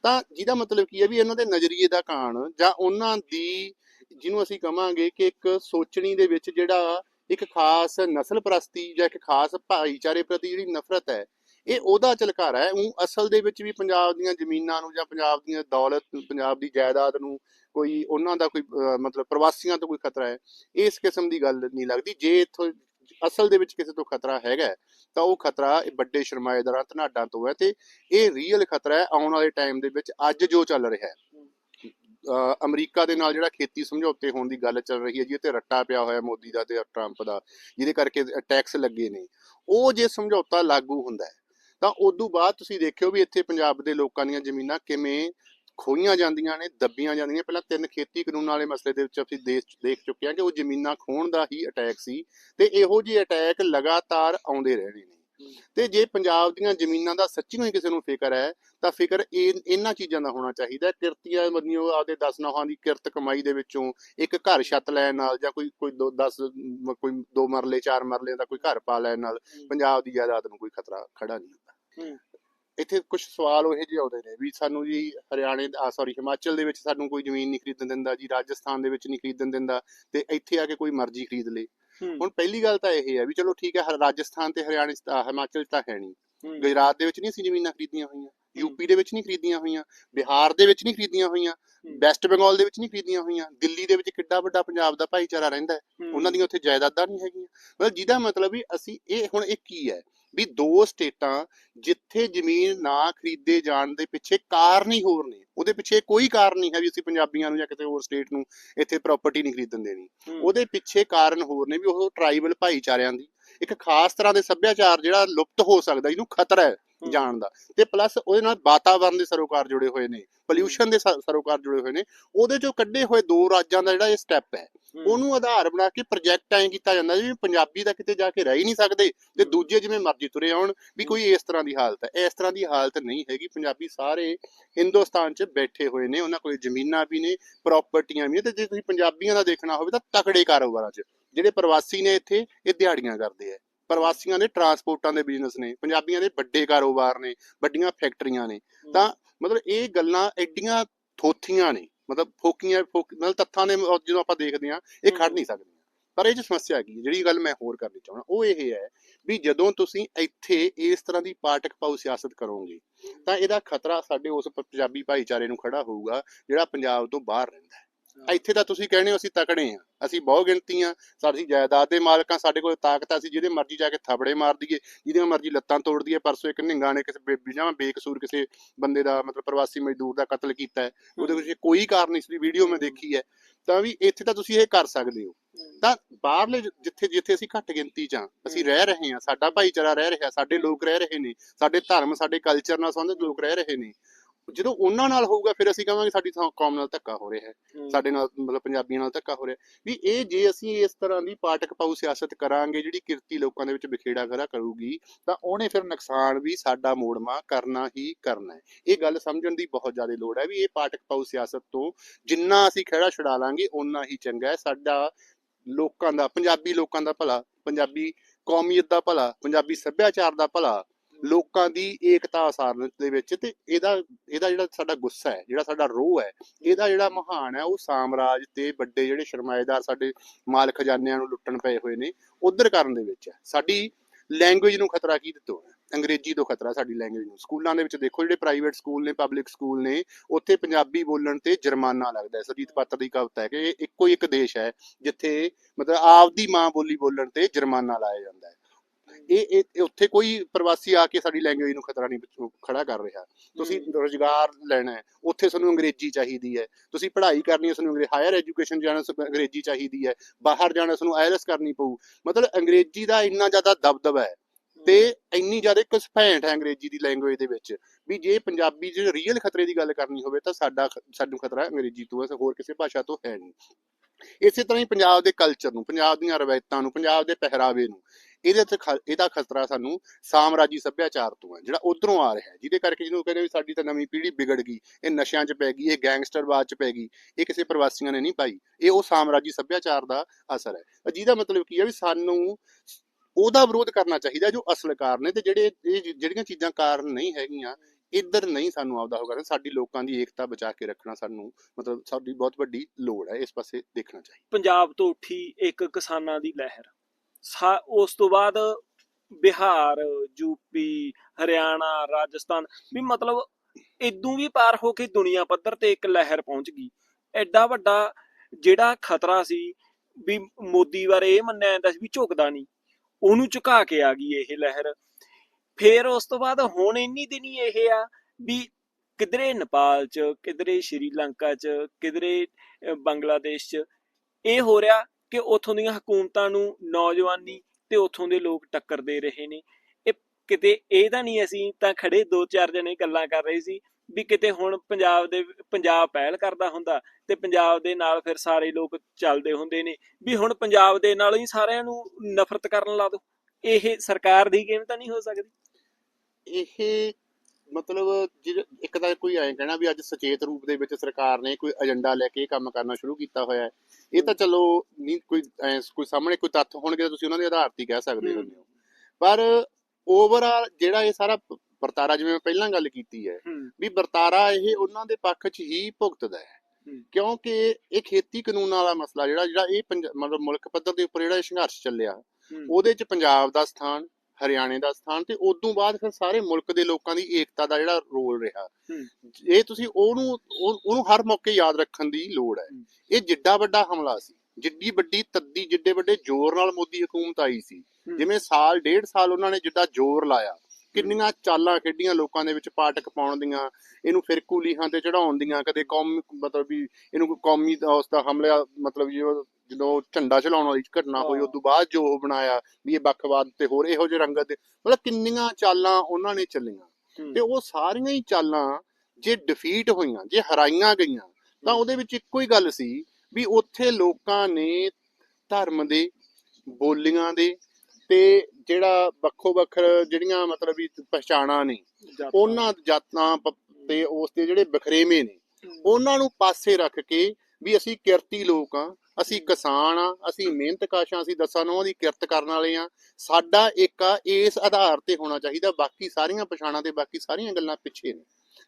Speaker 2: ਤਾਂ ਜਿਹਦਾ ਮਤਲਬ ਕੀ ਹੈ ਵੀ ਇਹਨਾਂ ਦੇ ਨਜ਼ਰੀਏ ਦਾ ਕਾਣ ਜਾਂ ਉਹਨਾਂ ਦੀ, ਜਿਹਨੂੰ ਅਸੀਂ ਕਵਾਂਗੇ ਕਿ ਇੱਕ ਸੋਚਣੀ ਦੇ ਵਿੱਚ ਜਿਹੜਾ ਇੱਕ ਖਾਸ ਨਸਲ ਪ੍ਰਸਤੀ ਜਾਂ ਇੱਕ ਖਾਸ ਭਾਈਚਾਰੇ ਪ੍ਰਤੀ ਜਿਹੜੀ ਨਫ਼ਰਤ ਹੈ ਇਹ ਉਹਦਾ ਝਲਕਾਰਾ ਹੈ। ਉਹ ਅਸਲ ਦੇ ਵਿੱਚ ਵੀ ਪੰਜਾਬ ਦੀਆਂ ਜ਼ਮੀਨਾਂ ਨੂੰ ਜਾਂ ਪੰਜਾਬ ਦੀਆਂ ਦੌਲਤ, ਪੰਜਾਬ ਦੀ ਜਾਇਦਾਦ ਨੂੰ ਕੋਈ ਉਹਨਾਂ ਦਾ ਕੋਈ ਮਤਲਬ ਪ੍ਰਵਾਸੀਆਂ ਤੋਂ ਕੋਈ ਖਤਰਾ ਹੈ, ਇਸ ਕਿਸਮ ਦੀ ਗੱਲ ਨਹੀਂ ਲੱਗਦੀ। ਜੇ ਇੱਥੋਂ ਅਸਲ ਦੇ ਵਿੱਚ ਕਿਸੇ ਤੋਂ ਖਤਰਾ ਹੈਗਾ ਤਾਂ ਉਹ ਖਤਰਾ ਇਹ ਵੱਡੇ ਸਰਮਾਏਦਾਰਾਂ ਧਨਾਡਾਂ ਤੋਂ ਹੈ ਤੇ ਇਹ ਰੀਅਲ ਖਤਰਾ ਹੈ ਆਉਣ ਵਾਲੇ ਟਾਈਮ ਦੇ ਵਿੱਚ ਅੱਜ ਜੋ ਚੱਲ ਰਿਹਾ ਹੈ। ਅਹ, ਅਮਰੀਕਾ ਦੇ ਨਾਲ ਜਿਹੜਾ ਖੇਤੀ ਸਮਝੌਤੇ ਹੋਣ ਦੀ ਗੱਲ ਚੱਲ ਰਹੀ ਹੈ ਜੀ ਤੇ ਰੱਟਾ ਪਿਆ ਹੋਇਆ ਮੋਦੀ ਦਾ ਤੇ ਟਰੰਪ ਦਾ, ਜਿਹਦੇ ਕਰਕੇ ਟੈਕਸ ਲੱਗੇ ਨੇ। ਉਹ ਜੇ ਸਮਝੌਤਾ ਲਾਗੂ ਹੁੰਦਾ ਹੈ ਤਾਂ ਉਦੋਂ ਬਾਅਦ ਤੁਸੀਂ ਦੇਖਿਓ ਵੀ ਇੱਥੇ ਪੰਜਾਬ ਦੇ ਲੋਕਾਂ ਦੀਆਂ ਜ਼ਮੀਨਾਂ ਕਿਵੇਂ ਖੋਈਆਂ ਜਾਂਦੀਆਂ ਨੇ ਦੱਬੀਆਂ ਜਾਂਦੀਆਂ ਪਹਿਲਾਂ ਤਿੰਨ ਖੇਤੀ ਕਾਨੂੰਨ ਵਾਲੇ ਮਸਲੇ ਦੇ ਵਿੱਚ ਅਸੀਂ ਦੇਖ ਚੁੱਕੇ ਹਾਂ ਕਿ ਉਹ ਜ਼ਮੀਨਾਂ ਖੋਣ ਦਾ ਹੀ ਅਟੈਕ ਸੀ ਤੇ ਇਹੋ ਜਿਹੇ ਅਟੈਕ ਲਗਾਤਾਰ ਆਉਂਦੇ ਰਹਿਣੇ ਨੇ ਤੇ ਜੇ ਪੰਜਾਬ ਦੀਆਂ ਜ਼ਮੀਨਾਂ ਦਾ ਸੱਚੀ ਹੀ ਕਿਸੇ ਨੂੰ ਫਿਕਰ ਹੈ ਤਾਂ ਫਿਕਰ ਇਹ ਇਹਨਾਂ ਚੀਜ਼ਾਂ ਦਾ ਹੋਣਾ ਚਾਹੀਦਾ। ਕਿਰਤੀਆਂ ਬੰਨਿਓ ਆਪਦੇ 10 ਨੌਹਾਂ ਦੀ ਕਿਰਤ ਕਮਾਈ ਦੇ ਵਿੱਚੋਂ ਇੱਕ ਘਰ ਛੱਤ ਲੈਣ ਨਾਲ ਜਾਂ ਕੋਈ ਕੋਈ 10 ਕੋਈ ਦੋ ਮਰਲੇ ਚਾਰ ਮਰਲੇ ਦਾ ਕੋਈ ਘਰ ਪਾ ਲੈਣ ਨਾਲ ਪੰਜਾਬ ਦੀ ਜਾਇਦਾਦ ਨੂੰ ਕੋਈ ਖਤਰਾ ਖੜਾ ਨਹੀਂ ਹੁੰਦਾ। ਇੱਥੇ ਕੁਝ ਸਵਾਲ ਉਹ ਜਿਹੇ ਆਉਂਦੇ ਨੇ ਵੀ ਸਾਨੂੰ ਜੀ ਹਰਿਆਣੇ ਆ ਸੌਰੀ ਹਿਮਾਚਲ ਦੇ ਵਿੱਚ ਸਾਨੂੰ ਕੋਈ ਜ਼ਮੀਨ ਨਹੀਂ ਖਰੀਦਣ ਦਿੰਦਾ ਜੀ ਰਾਜਸਥਾਨ ਦੇ ਵਿੱਚ ਨਹੀਂ ਖਰੀਦਣ ਦਿੰਦਾ ਤੇ ਇੱਥੇ ਆ ਕੇ ਕੋਈ ਮਰਜ਼ੀ ਖਰੀਦ ਲੇ। ਹੁਣ ਪਹਿਲੀ ਗੱਲ ਤਾਂ ਇਹ ਹੈ ਵੀ ਚਲੋ ਠੀਕ ਹੈ ਹਰ- ਰਾਜਸਥਾਨ ਤੇ ਹਰਿਆਣੇ ਹਿਮਾਚਲ ਤਾਂ ਹੈ ਨਹੀਂ। ਗੁਜਰਾਤ ਦੇ ਵਿੱਚ ਨਹੀਂ ਅਸੀਂ ਜ਼ਮੀਨਾਂ ਖਰੀਦੀਆਂ ਹੋਈਆਂ ਯੂਪੀ ਦੇ ਵਿੱਚ ਨਹੀਂ ਖਰੀਦੀਆਂ ਹੋਈਆਂ ਬਿਹਾਰ ਦੇ ਵਿੱਚ ਨਹੀਂ ਖਰੀਦੀਆਂ ਹੋਈਆਂ। ਵੈਸਟ ਬੰਗਾਲ ਦੇ ਵਿੱਚ ਨਹੀਂ ਖਰੀਦੀਆਂ ਹੋਈਆਂ ਦਿੱਲੀ ਦੇ ਵਿੱਚ ਕਿੱਡਾ ਵੱਡਾ ਪੰਜਾਬ ਦਾ ਭਾਈਚਾਰਾ ਰਹਿੰਦਾ। ਉਹਨਾਂ ਦੀਆਂ ਉੱਥੇ ਜਾਇਦਾਦਾਂ ਨਹੀਂ ਹੈਗੀਆਂ ਮਤਲਬ ਜਿਹਦਾ ਮਤਲਬ ਵੀ ਅਸੀਂ ਇਹ ਹੁਣ ਇਹ ਕੀ ਹੈ ਵੀ ਦੋ ਸਟੇਟਾਂ ਜਿੱਥੇ ਜ਼ਮੀਨ ਨਾ ਖਰੀਦੇ ਜਾਣ ਦੇ ਪਿੱਛੇ ਕਾਰਨ ਹੀ ਹੋਰ ਨੇ ਉਹਦੇ ਪਿੱਛੇ ਕੋਈ ਕਾਰਨ ਨਹੀਂ ਹੈ ਵੀ ਅਸੀਂ ਪੰਜਾਬੀਆਂ ਨੂੰ ਜਾਂ ਕਿਸੇ ਹੋਰ ਸਟੇਟ ਨੂੰ ਇੱਥੇ ਪ੍ਰਾਪਰਟੀ ਨਹੀਂ ਖਰੀਦਣ ਦੇਣੀ। ਉਹਦੇ ਪਿੱਛੇ ਕਾਰਨ ਹੋਰ ਨੇ ਵੀ ਉਹ ਟ੍ਰਾਈਬਲ ਭਾਈਚਾਰਿਆਂ ਦੀ ਇੱਕ ਖਾਸ ਤਰ੍ਹਾਂ ਦੇ ਸੱਭਿਆਚਾਰ ਜਿਹੜਾ ਲੁਪਤ ਹੋ ਸਕਦਾ ਇਹਨੂੰ ਖਤਰਾ ਹੂੰ। ਜਾਣ ਦਾ। ਤੇ ਪਲੱਸ ਉਹਦੇ ਨਾਲ ਵਾਤਾਵਰਣ ਦੇ ਸਰੋਕਾਰ ਜੁੜੇ ਹੋਏ ਨੇ ਪੋਲਿਊਸ਼ਨ ਦੇ ਸਰੋਕਾਰ ਜੁੜੇ ਹੋਏ ਨੇ ਉਹਦੇ ਚੋਂ ਕੱਢੇ ਹੋਏ ਦੋ ਰਾਜਾਂ ਦਾ ਜਿਹੜਾ ਇਹ ਸਟੈਪ ਹੈ।
Speaker 1: ਹੂੰ।
Speaker 2: ਉਹਨੂੰ ਆਧਾਰ ਬਣਾ ਕੇ ਪ੍ਰੋਜੈਕਟ ਐਂ ਕੀਤਾ ਜਾਂਦਾ ਜਿਵੇਂ ਪੰਜਾਬੀ ਦਾ ਕਿਤੇ ਜਾ ਕੇ ਰਹਿ ਹੀ ਨਹੀਂ ਸਕਦੇ ਤੇ ਦੂਜੇ ਜਿਵੇਂ ਮਰਜ਼ੀ ਤੁਰੇ ਆਉਣ ਵੀ ਕੋਈ ਇਸ ਤਰ੍ਹਾਂ ਦੀ ਹਾਲਤ ਹੈ। ਇਸ ਤਰ੍ਹਾਂ ਦੀ ਹਾਲਤ ਨਹੀਂ ਹੈਗੀ। ਪੰਜਾਬੀ ਸਾਰੇ ਹਿੰਦੁਸਤਾਨ 'ਚ ਬੈਠੇ ਹੋਏ ਨੇ। ਉਹਨਾਂ ਕੋਲ ਜ਼ਮੀਨਾਂ ਵੀ ਨੇ ਪ੍ਰਾਪਰਟੀਆਂ ਵੀ ਨੇ ਤੇ ਜੇ ਤੁਸੀਂ ਪੰਜਾਬੀਆਂ ਦਾ ਦੇਖਣਾ ਹੋਵੇ ਤਾਂ ਤਕੜੇ ਕਾਰੋਬਾਰਾਂ 'ਚ। ਜਿਹੜੇ ਪ੍ਰਵਾਸੀ ਨੇ ਇੱਥੇ ਇਹ ਦਿਹਾੜੀਆਂ ਕਰਦੇ ਆ। ਪ੍ਰਵਾਸੀਆਂ ਦੇ ਟਰਾਂਸਪੋਰਟਾਂ ਦੇ ਬਿਜ਼ਨਸ ਨੇ ਪੰਜਾਬੀਆਂ ਦੇ ਵੱਡੇ ਕਾਰੋਬਾਰ ਨੇ ਵੱਡੀਆਂ ਫੈਕਟਰੀਆਂ ਨੇ। ਤਾਂ ਮਤਲਬ ਇਹ ਗੱਲਾਂ ਐਡੀਆਂ ਥੋਥੀਆਂ ਨੇ ਮਤਲਬ ਫੋਕੀਆਂ ਫੋਕ ਨਾਲ ਤੱਥਾਂ ਮ- ਜਦੋਂ ਆਪਾਂ ਦੇਖਦੇ ਹਾਂ ਇਹ ਖੜ ਨਹੀਂ ਸਕਦੀਆਂ ਪਰ ਇਹ 'ਚ ਸਮੱਸਿਆ ਕੀ ਜਿਹੜੀ ਗੱਲ ਮੈਂ ਹੋਰ ਕਰਨੀ ਚਾਹੁੰਦਾ ਉਹ ਇਹ ਹੈ ਵੀ ਜਦੋਂ ਤੁਸੀਂ ਇੱਥੇ ਇਸ ਤਰ੍ਹਾਂ ਦੀ ਪਾਟਕ ਪਾਉ ਸਿਆਸਤ ਕਰੋਗੇ ਤਾਂ ਇਹਦਾ ਖਤਰਾ ਸਾਡੇ ਉਸ ਪੰਜਾਬੀ ਭਾਈਚਾਰੇ ਨੂੰ ਖੜਾ ਹੋਊਗਾ ਜਿਹੜਾ ਪੰਜਾਬ ਤੋਂ ਬਾਹਰ ਰਹਿੰਦਾ ਹੈ। ਇੱਥੇ ਤਾਂ ਤੁਸੀਂ ਕਹਿੰਦੇ ਹੋ ਅਸੀਂ ਤਕੜੇ ਆ ਅਸੀਂ ਬਹੁ ਗਿਣਤੀ ਆ ਸਾਡੀ ਜਾਇਦਾਦ ਦੇ ਮਾਲਕਾਂ ਸਾਡੇ ਕੋਲ ਤਾਕਤ ਆ ਅਸੀਂ ਜਿਹਦੇ ਮਰਜ਼ੀ ਜਾ ਕੇ ਥਾਪੜੇ ਮਾਰ ਦਈਏ ਜਿਹਦੀਆਂ ਮਰਜ਼ੀ ਲੱਤਾਂ ਤੋੜ ਦਈਏ ਪਰਸੋਂ ਇੱਕ ਨਿੰਗਾ ਨੇ ਕਿਸੇ ਬੇ- ਬਿਨਾਂ ਬੇਕਸੂਰ ਕਿਸੇ ਬੰਦੇ ਦਾ ਮਤਲਬ ਪ੍ਰਵਾਸੀ ਮਜ਼ਦੂਰ ਦਾ ਕਤਲ ਕੀਤਾ ਹੈ ਉਹਦੇ ਵਿੱਚ ਕੋਈ ਕਾਰਨ ਇਸ ਦੀ ਵੀਡੀਓ ਮੈਂ ਦੇਖੀ ਹੈ। ਤਾਂ ਵੀ ਇੱਥੇ ਤਾਂ ਤੁਸੀਂ ਇਹ ਕਰ ਸਕਦੇ ਹੋ। ਤਾਂ ਬਾਹਰਲੇ ਜਿੱਥੇ ਜਿੱਥੇ ਅਸੀਂ ਘੱਟ ਗਿਣਤੀ ਚ ਆ ਅਸੀਂ ਰਹਿ ਰਹੇ ਹਾਂ ਸਾਡਾ ਭਾਈਚਾਰਾ ਰਹਿ ਰਿਹਾ ਸਾਡੇ ਲੋਕ ਰਹਿ ਰਹੇ ਨੇ ਸਾਡੇ ਧਰਮ ਸਾਡੇ ਕਲਚਰ ਨਾਲ ਸੰਬੰਧਿਤ ਲੋਕ ਰਹਿ ਰਹੇ ਨੇ। ਜਦੋਂ ਉਹਨਾਂ ਨਾਲ ਹੋਊਗਾ ਫਿਰ ਅਸੀਂ ਕਹਾਂਗੇ ਸਾਡੀ ਕੌਮ ਨਾਲ ਧੱਕਾ ਹੋ ਰਿਹਾ ਹੈ। ਸਾਡੇ ਨਾਲ ਮਤਲਬ ਪੰਜਾਬੀਆਂ ਨਾਲ ਧੱਕਾ ਹੋ ਰਿਹਾ ਵੀ ਇਹ ਜੇ ਅਸੀਂ ਇਸ ਤਰ੍ਹਾਂ ਦੀ ਪਾਟਕ ਪਾਉ ਸਿਆਸਤ ਕਰਾਂਗੇ ਜਿਹੜੀ ਕਿਰਤੀ ਲੋਕਾਂ ਦੇ ਵਿੱਚ ਵਿਖੇੜਾ ਖੜਾ ਕਰੂਗੀ ਤਾਂ ਉਹਨੇ ਫਿਰ ਨੁਕਸਾਨ ਵੀ ਸਾਡਾ ਮੋੜਮਾ ਕਰਨਾ ਹੀ ਕਰਨਾ ਹੈ। ਇਹ ਗੱਲ ਸਮਝਣ ਦੀ ਬਹੁਤ ਜ਼ਿਆਦਾ ਲੋੜ ਹੈ ਵੀ ਇਹ ਪਾਟਕ ਪਾਉ ਸਿਆਸਤ ਤੋਂ ਜਿੰਨਾ ਅਸੀਂ ਖਹਿੜਾ ਛੁਡਾ ਲਾਂਗੇ ਓਨਾ ਹੀ ਚੰਗਾ ਹੈ। ਸਾਡਾ ਲੋਕਾਂ ਦਾ ਪੰਜਾਬੀ ਲੋਕਾਂ ਦਾ ਭਲਾ ਪੰਜਾਬੀ ਕੌਮੀਅਤ ਦਾ ਭਲਾ ਪੰਜਾਬੀ ਸੱਭਿਆਚਾਰ ਦਾ ਭਲਾ ਲੋਕਾਂ ਦੀ ਏਕਤਾ ਸਾਰਨ ਦੇ ਵਿੱਚ ਤੇ ਇਹਦਾ ਇਹਦਾ ਜਿਹੜਾ ਸਾਡਾ ਗੁੱਸਾ ਹੈ, ਜਿਹੜਾ ਸਾਡਾ ਰੋਹ ਹੈ, ਇਹਦਾ ਜਿਹੜਾ ਮਹਾਨ ਹੈ, ਉਹ ਸਾਮਰਾਜ ਤੇ ਵੱਡੇ ਜਿਹੜੇ ਸ਼ਰਮਾਏਦਾਰ ਸਾਡੇ ਮਾਲ ਖਜ਼ਾਨਿਆਂ ਨੂੰ ਲੁੱਟਣ ਪਏ ਹੋਏ ਨੇ, ਉਧਰ ਕਰਨ ਦੇ ਵਿੱਚ ਹੈ। ਸਾਡੀ ਲੈਂਗੁਏਜ ਨੂੰ ਖਤਰਾ ਕੀ ਦਿੱਤਾ ਹੈ? ਅੰਗਰੇਜ਼ੀ ਤੋਂ ਖਤਰਾ ਸਾਡੀ ਲੈਂਗੁਏਜ ਨੂੰ। ਸਕੂਲਾਂ ਦੇ ਵਿੱਚ ਦੇਖੋ, ਜਿਹੜੇ ਪ੍ਰਾਈਵੇਟ ਸਕੂਲ ਨੇ ਪਬਲਿਕ ਸਕੂਲ ਨੇ, ਉੱਥੇ ਪੰਜਾਬੀ ਬੋਲਣ ਤੇ ਜੁਰਮਾਨਾ ਲੱਗਦਾ ਹੈ। ਸਰਜੀਤ ਪਾਤਰ ਦੀ ਕਵਿਤਾ ਹੈ ਕਿ ਇਹ ਇੱਕੋ ਹੀ ਇੱਕ ਦੇਸ਼ ਹੈ, ਜਿੱਥੇ ਮਤਲਬ ਆਪਦੀ ਮਾਂ ਬੋਲੀ ਬੋਲਣ ਤੇ ਜੁਰਮਾਨਾ ਲਾਇਆ ਜਾਂਦਾ ਹੈ। ਇਹ ਇਹ ਉੱਥੇ ਕੋਈ ਪ੍ਰਵਾਸੀ ਆ ਕੇ ਸਾਡੀ ਲੈਂਗੁਏਜ ਨੂੰ ਖਤਰਾ ਨਹੀਂ ਖੜਾ ਕਰ ਰਿਹਾ। ਤੁਸੀਂ ਰੋਜ਼ਗਾਰ ਲੈਣਾ ਹੈ ਉੱਥੇ ਸਾਨੂੰ ਅੰਗਰੇਜ਼ੀ ਚਾਹੀਦੀ ਹੈ। ਤੁਸੀਂ ਪੜ੍ਹਾਈ ਕਰਨੀ ਹੈ ਸਾਨੂੰ ਹਾਇਰ ਐਜੂਕੇਸ਼ਨ ਜਾਣਾ ਅੰਗਰੇਜ਼ੀ ਚਾਹੀਦੀ ਹੈ। ਬਾਹਰ ਜਾਣਾ ਸਾਨੂੰ ਆਇਲਸ ਕਰਨੀ ਪਊ। ਮਤਲਬ ਅੰਗਰੇਜ਼ੀ ਦਾ ਇੰਨਾ ਜ਼ਿਆਦਾ ਦਬਦਬਾ ਹੈ ਤੇ ਇੰਨੀ ਜ਼ਿਆਦਾ ਘਸਪੈਂਟ ਹੈ ਅੰਗਰੇਜ਼ੀ ਦੀ ਲੈਂਗੁਏਜ ਦੇ ਵਿੱਚ ਵੀ ਜੇ ਪੰਜਾਬੀ 'ਚ ਰੀਅਲ ਖਤਰੇ ਦੀ ਗੱਲ ਕਰਨੀ ਹੋਵੇ ਤਾਂ ਸਾਡਾ ਸਾਨੂੰ ਖਤਰਾ ਅੰਗਰੇਜ਼ੀ ਤੋਂ ਹੈ ਹੋਰ ਕਿਸੇ ਭਾਸ਼ਾ ਤੋਂ ਹੈ ਨਹੀਂ। ਇਸੇ ਤਰ੍ਹਾਂ ਹੀ ਪੰਜਾਬ ਦੇ ਕਲਚਰ ਨੂੰ ਪੰਜਾਬ ਦੀਆਂ ਰਵਾਇਤਾਂ ਨੂੰ ਪੰਜਾਬ ਦੇ ਪਹਿਰਾਵੇ ਨੂੰ ਇਹਦੇ ਤੇ ਇਹਦਾ ਖਤਰਾ ਸਾਨੂੰ ਸਾਮਰਾਜੀ ਸੱਭਿਆਚਾਰ ਤੋਂ ਹੈ, ਜਿਹੜਾ ਉਧਰੋਂ ਆ ਰਿਹਾ ਹੈ, ਜਿਹਦੇ ਕਰਕੇ ਜਿਹਨੂੰ ਕਹਿੰਦੇ ਵੀ ਸਾਡੀ ਤਾਂ ਨਵੀਂ ਪੀੜ੍ਹੀ ਵਿਗੜ ਗਈ, ਇਹ ਨਸ਼ਿਆਂ 'ਚ ਪੈ ਗਈ, ਇਹ ਗੈਂਗਸਟਰਵਾਦ 'ਚ ਪੈ ਗਈ, ਇਹ ਕਿਸੇ ਪ੍ਰਵਾਸੀਆਂ ਨੇ ਨਹੀਂ ਪਾਈ, ਇਹ ਉਹ ਸਾਮਰਾਜੀ ਸੱਭਿਆਚਾਰ ਦਾ ਅਸਰ ਹੈ। ਜਿਹਦਾ ਮਤਲਬ ਕੀ ਹੈ ਵੀ ਸਾਨੂੰ ਉਹਦਾ ਵਿਰੋਧ ਕਰਨਾ ਚਾਹੀਦਾ ਜੋ ਅਸਲ ਕਾਰਨ ਨੇ ਤੇ ਜਿਹੜੇ ਇਹ ਜਿਹੜੀਆਂ ਚੀਜ਼ਾਂ ਕਾਰਨ ਨਹੀਂ ਹੈਗੀਆਂ, ਇੱਧਰ ਨਹੀਂ ਸਾਨੂੰ ਆਪਦਾ ਹੋਗਾ ਸਾਡੀ ਲੋਕਾਂ ਦੀ ਏਕਤਾ ਬਚਾ ਕੇ ਰੱਖਣਾ ਸਾਨੂੰ ਮਤਲਬ ਸਾਡੀ ਬਹੁਤ ਵੱਡੀ ਲੋੜ ਹੈ, ਇਸ ਪਾਸੇ ਦੇਖਣਾ ਚਾਹੀਦਾ।
Speaker 1: ਪੰਜਾਬ ਤੋਂ ਉੱਠੀ ਇੱਕ ਕਿਸਾਨਾਂ ਦੀ ਲਹਿਰ। ਉਸ ਤੋਂ ਬਾਅਦ ਬਿਹਾਰ ਯੂਪੀ ਹਰਿਆਣਾ, ਰਾਜਸਥਾਨ ਵੀ ਮਤਲਬ ਇਦੋਂ ਵੀ ਪਾਰ ਹੋ ਕੇ ਦੁਨੀਆ ਪੱਧਰ ਤੇ ਇੱਕ ਲਹਿਰ ਪਹੁੰਚ ਗਈ। ਐਡਾ ਵੱਡਾ ਜਿਹੜਾ ਖਤਰਾ ਸੀ ਵੀ ਮੋਦੀ ਬਾਰੇ ਇਹ ਮੰਨਿਆ ਜਾਂਦਾ ਸੀ ਵੀ ਝੁਕਦਾ ਨਹੀਂ। ਉਹਨੂੰ ਝੁਕਾ ਕੇ ਆ ਗਈ ਇਹ ਲਹਿਰ। ਫੇਰ ਉਸ ਤੋਂ ਬਾਅਦ ਹੁਣ ਇੰਨੀ ਦਿਨੀ ਇਹ ਆ ਵੀ ਕਿਧਰੇ ਨੇਪਾਲ ਚ, ਕਿਧਰੇ ਸ਼੍ਰੀਲੰਕਾ ਚ, ਕਿਧਰੇ ਬੰਗਲਾਦੇਸ਼ ਚ ਇਹ ਹੋ ਰਿਹਾ ਕਿ ਉਥੋਂ ਦੀਆਂ ਹਕੂਮਤਾਂ ਨੂੰ ਨੌਜਵਾਨੀ ਤੇ ਉਥੋਂ ਦੇ ਲੋਕ ਟੱਕਰ ਦੇ ਰਹੇ ਨੇ। ਇਹ ਕਿਤੇ ਇਹ ਤਾਂ ਨਹੀਂ ਅਸੀਂ ਤਾਂ ਖੜੇ ਦੋ ਚਾਰ ਜਣੇ ਗੱਲਾਂ ਕਰ ਰਹੇ ਸੀ ਵੀ ਕਿਤੇ ਹੁਣ ਪੰਜਾਬ ਦੇ ਪੰਜਾਬ ਪਹਿਲ ਕਰਦਾ ਹੁੰਦਾ ਤੇ ਪੰਜਾਬ ਦੇ ਨਾਲ ਫਿਰ ਸਾਰੇ ਲੋਕ ਚੱਲਦੇ ਹੁੰਦੇ ਨੇ ਵੀ ਹੁਣ ਪੰਜਾਬ ਦੇ ਨਾਲ ਹੀ ਸਾਰਿਆਂ ਨੂੰ ਨਫ਼ਰਤ ਕਰਨ ਲਾ ਦੋ ਇਹ ਸਰਕਾਰ ਦੀ ਗੇਮ ਤਾਂ ਨਹੀਂ ਹੋ ਸਕਦੀ?
Speaker 2: ਇਹ ਮਤਲਬ ਇੱਕ ਤਾਂ ਕੋਈ ਐਂ ਕਹਿਣਾ ਵੀ ਅੱਜ ਸੁਚੇਤ ਰੂਪ ਦੇ ਵਿੱਚ ਸਰਕਾਰ ਨੇ ਕੋਈ ਏਜੰਡਾ ਲੈ ਕੇ ਇਹ ਕੰਮ ਕਰਨਾ ਸ਼ੁਰੂ ਕੀਤਾ ਹੋਇਆ ਹੈ। ਇਹ ਤਾਂ ਚਲੋ ਨਹੀਂ ਕੋਈ ਕੋਈ ਸਾਹਮਣੇ ਕੋਈ ਤੱਥ ਹੋਣਗੇ ਤਾਂ ਤੁਸੀਂ ਉਹਨਾਂ ਦੇ ਆਧਾਰ ਤੇ ਕਹਿ ਸਕਦੇ ਹੋ। ਪਰ ਓਵਰਆਲ ਜਿਹੜਾ ਇਹ ਸਾਰਾ ਵਰਤਾਰਾ ਜਿਵੇਂ ਮੈਂ ਪਹਿਲਾਂ ਗੱਲ ਕੀਤੀ ਹੈ ਵੀ ਵਰਤਾਰਾ ਇਹ ਉਹਨਾਂ ਦੇ ਪੱਖ 'ਚ ਹੀ ਭੁਗਤਦਾ ਹੈ। ਕਿਉਂਕਿ ਇਹ ਖੇਤੀ ਕਾਨੂੰਨ ਵਾਲਾ ਮਸਲਾ ਜਿਹੜਾ ਜਿਹੜਾ ਇਹ ਮਤਲਬ ਮੁਲਕ ਪੱਧਰ ਦੇ ਉੱਪਰ ਜਿਹੜਾ ਇਹ ਸੰਘਰਸ਼ ਚੱਲਿਆ। ਉਹਦੇ 'ਚ ਪੰਜਾਬ ਦਾ ਸਥਾਨ ਹਰਿਆਣੇ ਦਾ ਸਥਾਨ ਤੇ ਉਦੋਂ ਬਾਅਦ ਫਿਰ ਸਾਰੇ ਮੁਲਕ ਦੇ ਲੋਕਾਂ ਦੀ ਏਕਤਾ ਦਾ ਜਿਹੜਾ ਰੋਲ ਰਿਹਾ। ਇਹ ਤੁਸੀਂ ਉਹਨੂੰ ਉਹ- ਉਹਨੂੰ ਹਰ ਮੌਕੇ ਯਾਦ ਰੱਖਣ ਦੀ ਲੋੜ ਹੈ। ਇਹ ਜਿੱਡਾ ਵੱਡਾ ਹਮਲਾ ਸੀ ਜਿੱਡੀ ਵੱਡੀ ਤੱਦੀ ਜਿੱਡੇ ਵੱਡੇ ਜ਼ੋਰ ਨਾਲ ਮੋਦੀ ਹਕੂਮਤ ਆਈ ਸੀ। ਜਿਵੇਂ ਸਾਲ ਡੇਢ ਸਾਲ ਉਹਨਾਂ ਨੇ ਜਿੱਡਾ ਜ਼ੋਰ ਲਾਇਆ ਕਿੰਨੀਆਂ ਚਾਲਾਂ ਖੇਡੀਆਂ ਲੋਕਾਂ ਦੇ ਵਿੱਚ ਪਾਟਕ ਪਾਉਣ ਦੀਆਂ ਇਹਨੂੰ ਫਿਰਕੂ ਲੀਹਾਂ ਤੇ ਚੜਾਉਣ ਦੀਆਂ ਕਦੇ ਕੌਮ ਮਤਲਬ ਵੀ ਇਹਨੂੰ ਕੋਈ ਕੌਮੀ ਦਾ ਉਸ ਦਾ ਹਮਲਾ ਮਤਲਬ ਜਿਵੇਂ ਜਦੋਂ ਝੰਡਾ ਚਲਾਉਣ ਵਾਲੀ ਘਟਨਾ ਹੋਈ। ਉਸ ਤੋਂ ਬਾਅਦ ਜੋ ਉਹ ਬਣਾਇਆ ਵੀ ਇਹ ਵੱਖਵਾਦ ਤੇ ਹੋਰ ਇਹੋ ਜਿਹੇ ਰੰਗਤ ਦੇ ਮਤਲਬ ਕਿੰਨੀਆਂ ਚਾਲਾਂ ਉਹਨਾਂ ਨੇ ਚੱਲੀਆਂ। ਤੇ ਉਹ ਸਾਰੀਆਂ ਹੀ ਚਾਲਾਂ ਜੇ ਡਿਫੀਟ ਹੋਈਆਂ ਜੇ ਹਰਾਈਆਂ ਗਈਆਂ ਤਾਂ ਉਹਦੇ ਵਿੱਚ ਇੱਕੋ ਹੀ ਗੱਲ ਸੀ ਵੀ ਉੱਥੇ ਲੋਕਾਂ ਨੇ ਧਰਮ ਦੇ ਬੋਲੀਆਂ ਦੇ ਤੇ ਜਿਹੜਾ ਵੱਖੋ ਵੱਖਰ ਜਿਹੜੀਆਂ ਮਤਲਬ ਵੀ ਪਛਾਣਾਂ ਨੇ। ਉਹਨਾਂ ਜਾਤਾਂ ਤੇ ਉਸ ਦੇ ਜਿਹੜੇ ਬਖਰੇਵੇਂ ਨੇ ਉਹਨਾਂ ਨੂੰ ਪਾਸੇ ਰੱਖ ਕੇ ਵੀ ਅਸੀਂ ਕਿਰਤੀ ਲੋਕ ਆ ਅਸੀਂ ਕਿਸਾਨ ਆ ਅਸੀਂ ਮਿਹਨਤਕਸ਼ ਆ ਅਸੀਂ ਦਸਾਂ ਨੌਂ ਦੀ ਕਿਰਤ ਕਰਨ ਵਾਲੇ ਆ। ਸਾਡਾ ਇੱਕ ਆ ਇਸ ਆਧਾਰ ਤੇ ਹੋਣਾ ਚਾਹੀਦਾ ਬਾਕੀ ਸਾਰੀਆਂ ਪਛਾਣਾਂ ਤੇ ਬਾਕੀ ਸਾਰੀਆਂ ਗੱਲਾਂ ਪਿੱਛੇ ਨੇ।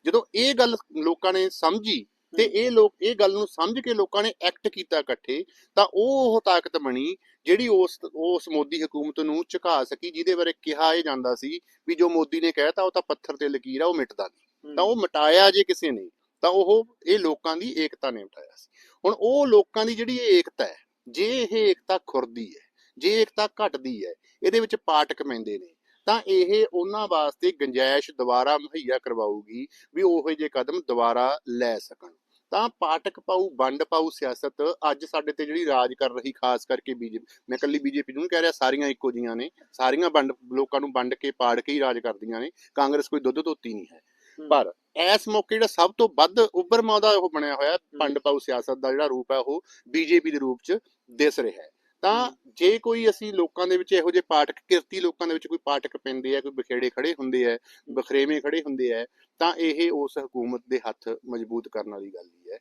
Speaker 2: ਜਦੋਂ ਇਹ ਗੱਲ ਲੋਕਾਂ ਨੇ ਸਮਝੀ ਤੇ ਇਹ ਲੋਕ ਇਹ ਗੱਲ ਨੂੰ ਸਮਝ ਕੇ ਲੋਕਾਂ ਨੇ ਐਕਟ ਕੀਤਾ ਇਕੱਠੇ ਤਾਂ ਉਹ ਉਹ ਤਾਕਤ ਬਣੀ ਜਿਹੜੀ ਉਸ ਉਸ ਮੋਦੀ ਹਕੂਮਤ ਨੂੰ ਝੁਕਾ ਸਕੀ ਜਿਹਦੇ ਬਾਰੇ ਕਿਹਾ ਇਹ ਜਾਂਦਾ ਸੀ ਵੀ ਜੋ ਮੋਦੀ ਨੇ ਕਹਿਤਾ ਉਹ ਤਾਂ ਪੱਥਰ ਤੇ ਲਕੀਰ ਆ ਉਹ ਮਿਟਦਾ ਨਹੀਂ। ਤਾਂ ਉਹ ਮਿਟਾਇਆ ਜੇ ਕਿਸੇ ਨੇ ਤਾਂ ਉਹ ਇਹ ਲੋਕਾਂ ਦੀ ਏਕਤਾ ਨੇ ਉਠਾਇਆ ਸੀ। ਹੁਣ ਉਹ ਲੋਕਾਂ ਦੀ ਜਿਹੜੀ ਇਹ ਏਕਤਾ ਹੈ, ਜੇ ਇਹ ਏਕਤਾ ਖੁਰਦੀ ਹੈ, ਜੇ ਏਕਤਾ ਘਟਦੀ ਹੈ, ਇਹਦੇ ਵਿੱਚ ਪਾਟਕ ਪੈਂਦੇ ਨੇ, ਤਾਂ ਇਹ ਉਹਨਾਂ ਵਾਸਤੇ ਗੰਜਾਇਸ਼ ਦੁਬਾਰਾ ਮੁਹੱਈਆ ਕਰਵਾਊਗੀ ਵੀ ਉਹੋ ਜਿਹੇ ਕਦਮ ਦੁਬਾਰਾ ਲੈ ਸਕਣ। ਤਾਂ ਪਾਟਕ ਪਾਊ, ਵੰਡ ਪਾਊ ਸਿਆਸਤ, ਅੱਜ ਸਾਡੇ ਤੇ ਜਿਹੜੀ ਰਾਜ ਕਰ ਰਹੀ, ਖਾਸ ਕਰਕੇ ਬੀਜੇਪੀ ਮੈਂ ਕੱਲੀ ਬੀਜੇਪੀ ਨੂੰ ਕਹਿ ਰਿਹਾ, ਸਾਰੀਆਂ ਇੱਕੋ ਜੀਆਂ ਨੇ, ਸਾਰੀਆਂ ਵੰਡ, ਲੋਕਾਂ ਨੂੰ ਵੰਡ ਕੇ, ਪਾੜ ਕੇ ਹੀ ਰਾਜ ਕਰਦੀਆਂ ਨੇ, ਕਾਂਗਰਸ ਕੋਈ ਦੁੱਧ ਧੋਤੀ ਨਹੀਂ ਹੈ। ਪਰ ਇਸ ਮੌਕੇ ਜਿਹੜਾ ਸਭ ਤੋਂ ਵੱਧ ਉੱਭਰਮਾ ਦਾ ਉਹ ਬਣਿਆ ਹੋਇਆ ਵੰਡ ਪਾਊ ਸਿਆਸਤ ਦਾ ਜਿਹੜਾ ਰੂਪ ਹੈ ਉਹ ਬੀਜੇਪੀ ਦੇ ਰੂਪ 'ਚ ਦਿਸ ਰਿਹਾ ਹੈ। ਤਾਂ। ਜੇ ਕੋਈ ਅਸੀਂ ਲੋਕਾਂ ਦੇ ਵਿੱਚ ਇਹੋ ਜਿਹੇ ਪਾਠਕ ਕਿਰਤੀ ਲੋਕਾਂ ਦੇ ਵਿੱਚ ਕੋਈ ਪਾਠਕ ਪੈਂਦੇ ਆ ਕੋਈ ਬਖੇੜੇ ਖੜੇ ਹੁੰਦੇ ਆ ਬਖਰੇਵੇਂ ਖੜੇ ਹੁੰਦੇ ਆ ਤਾਂ ਇਹ ਉਸ ਹਕੂਮਤ ਦੇ ਹੱਥ ਮਜ਼ਬੂਤ ਕਰਨ ਵਾਲੀ ਗੱਲ ਹੀ ਹੈ।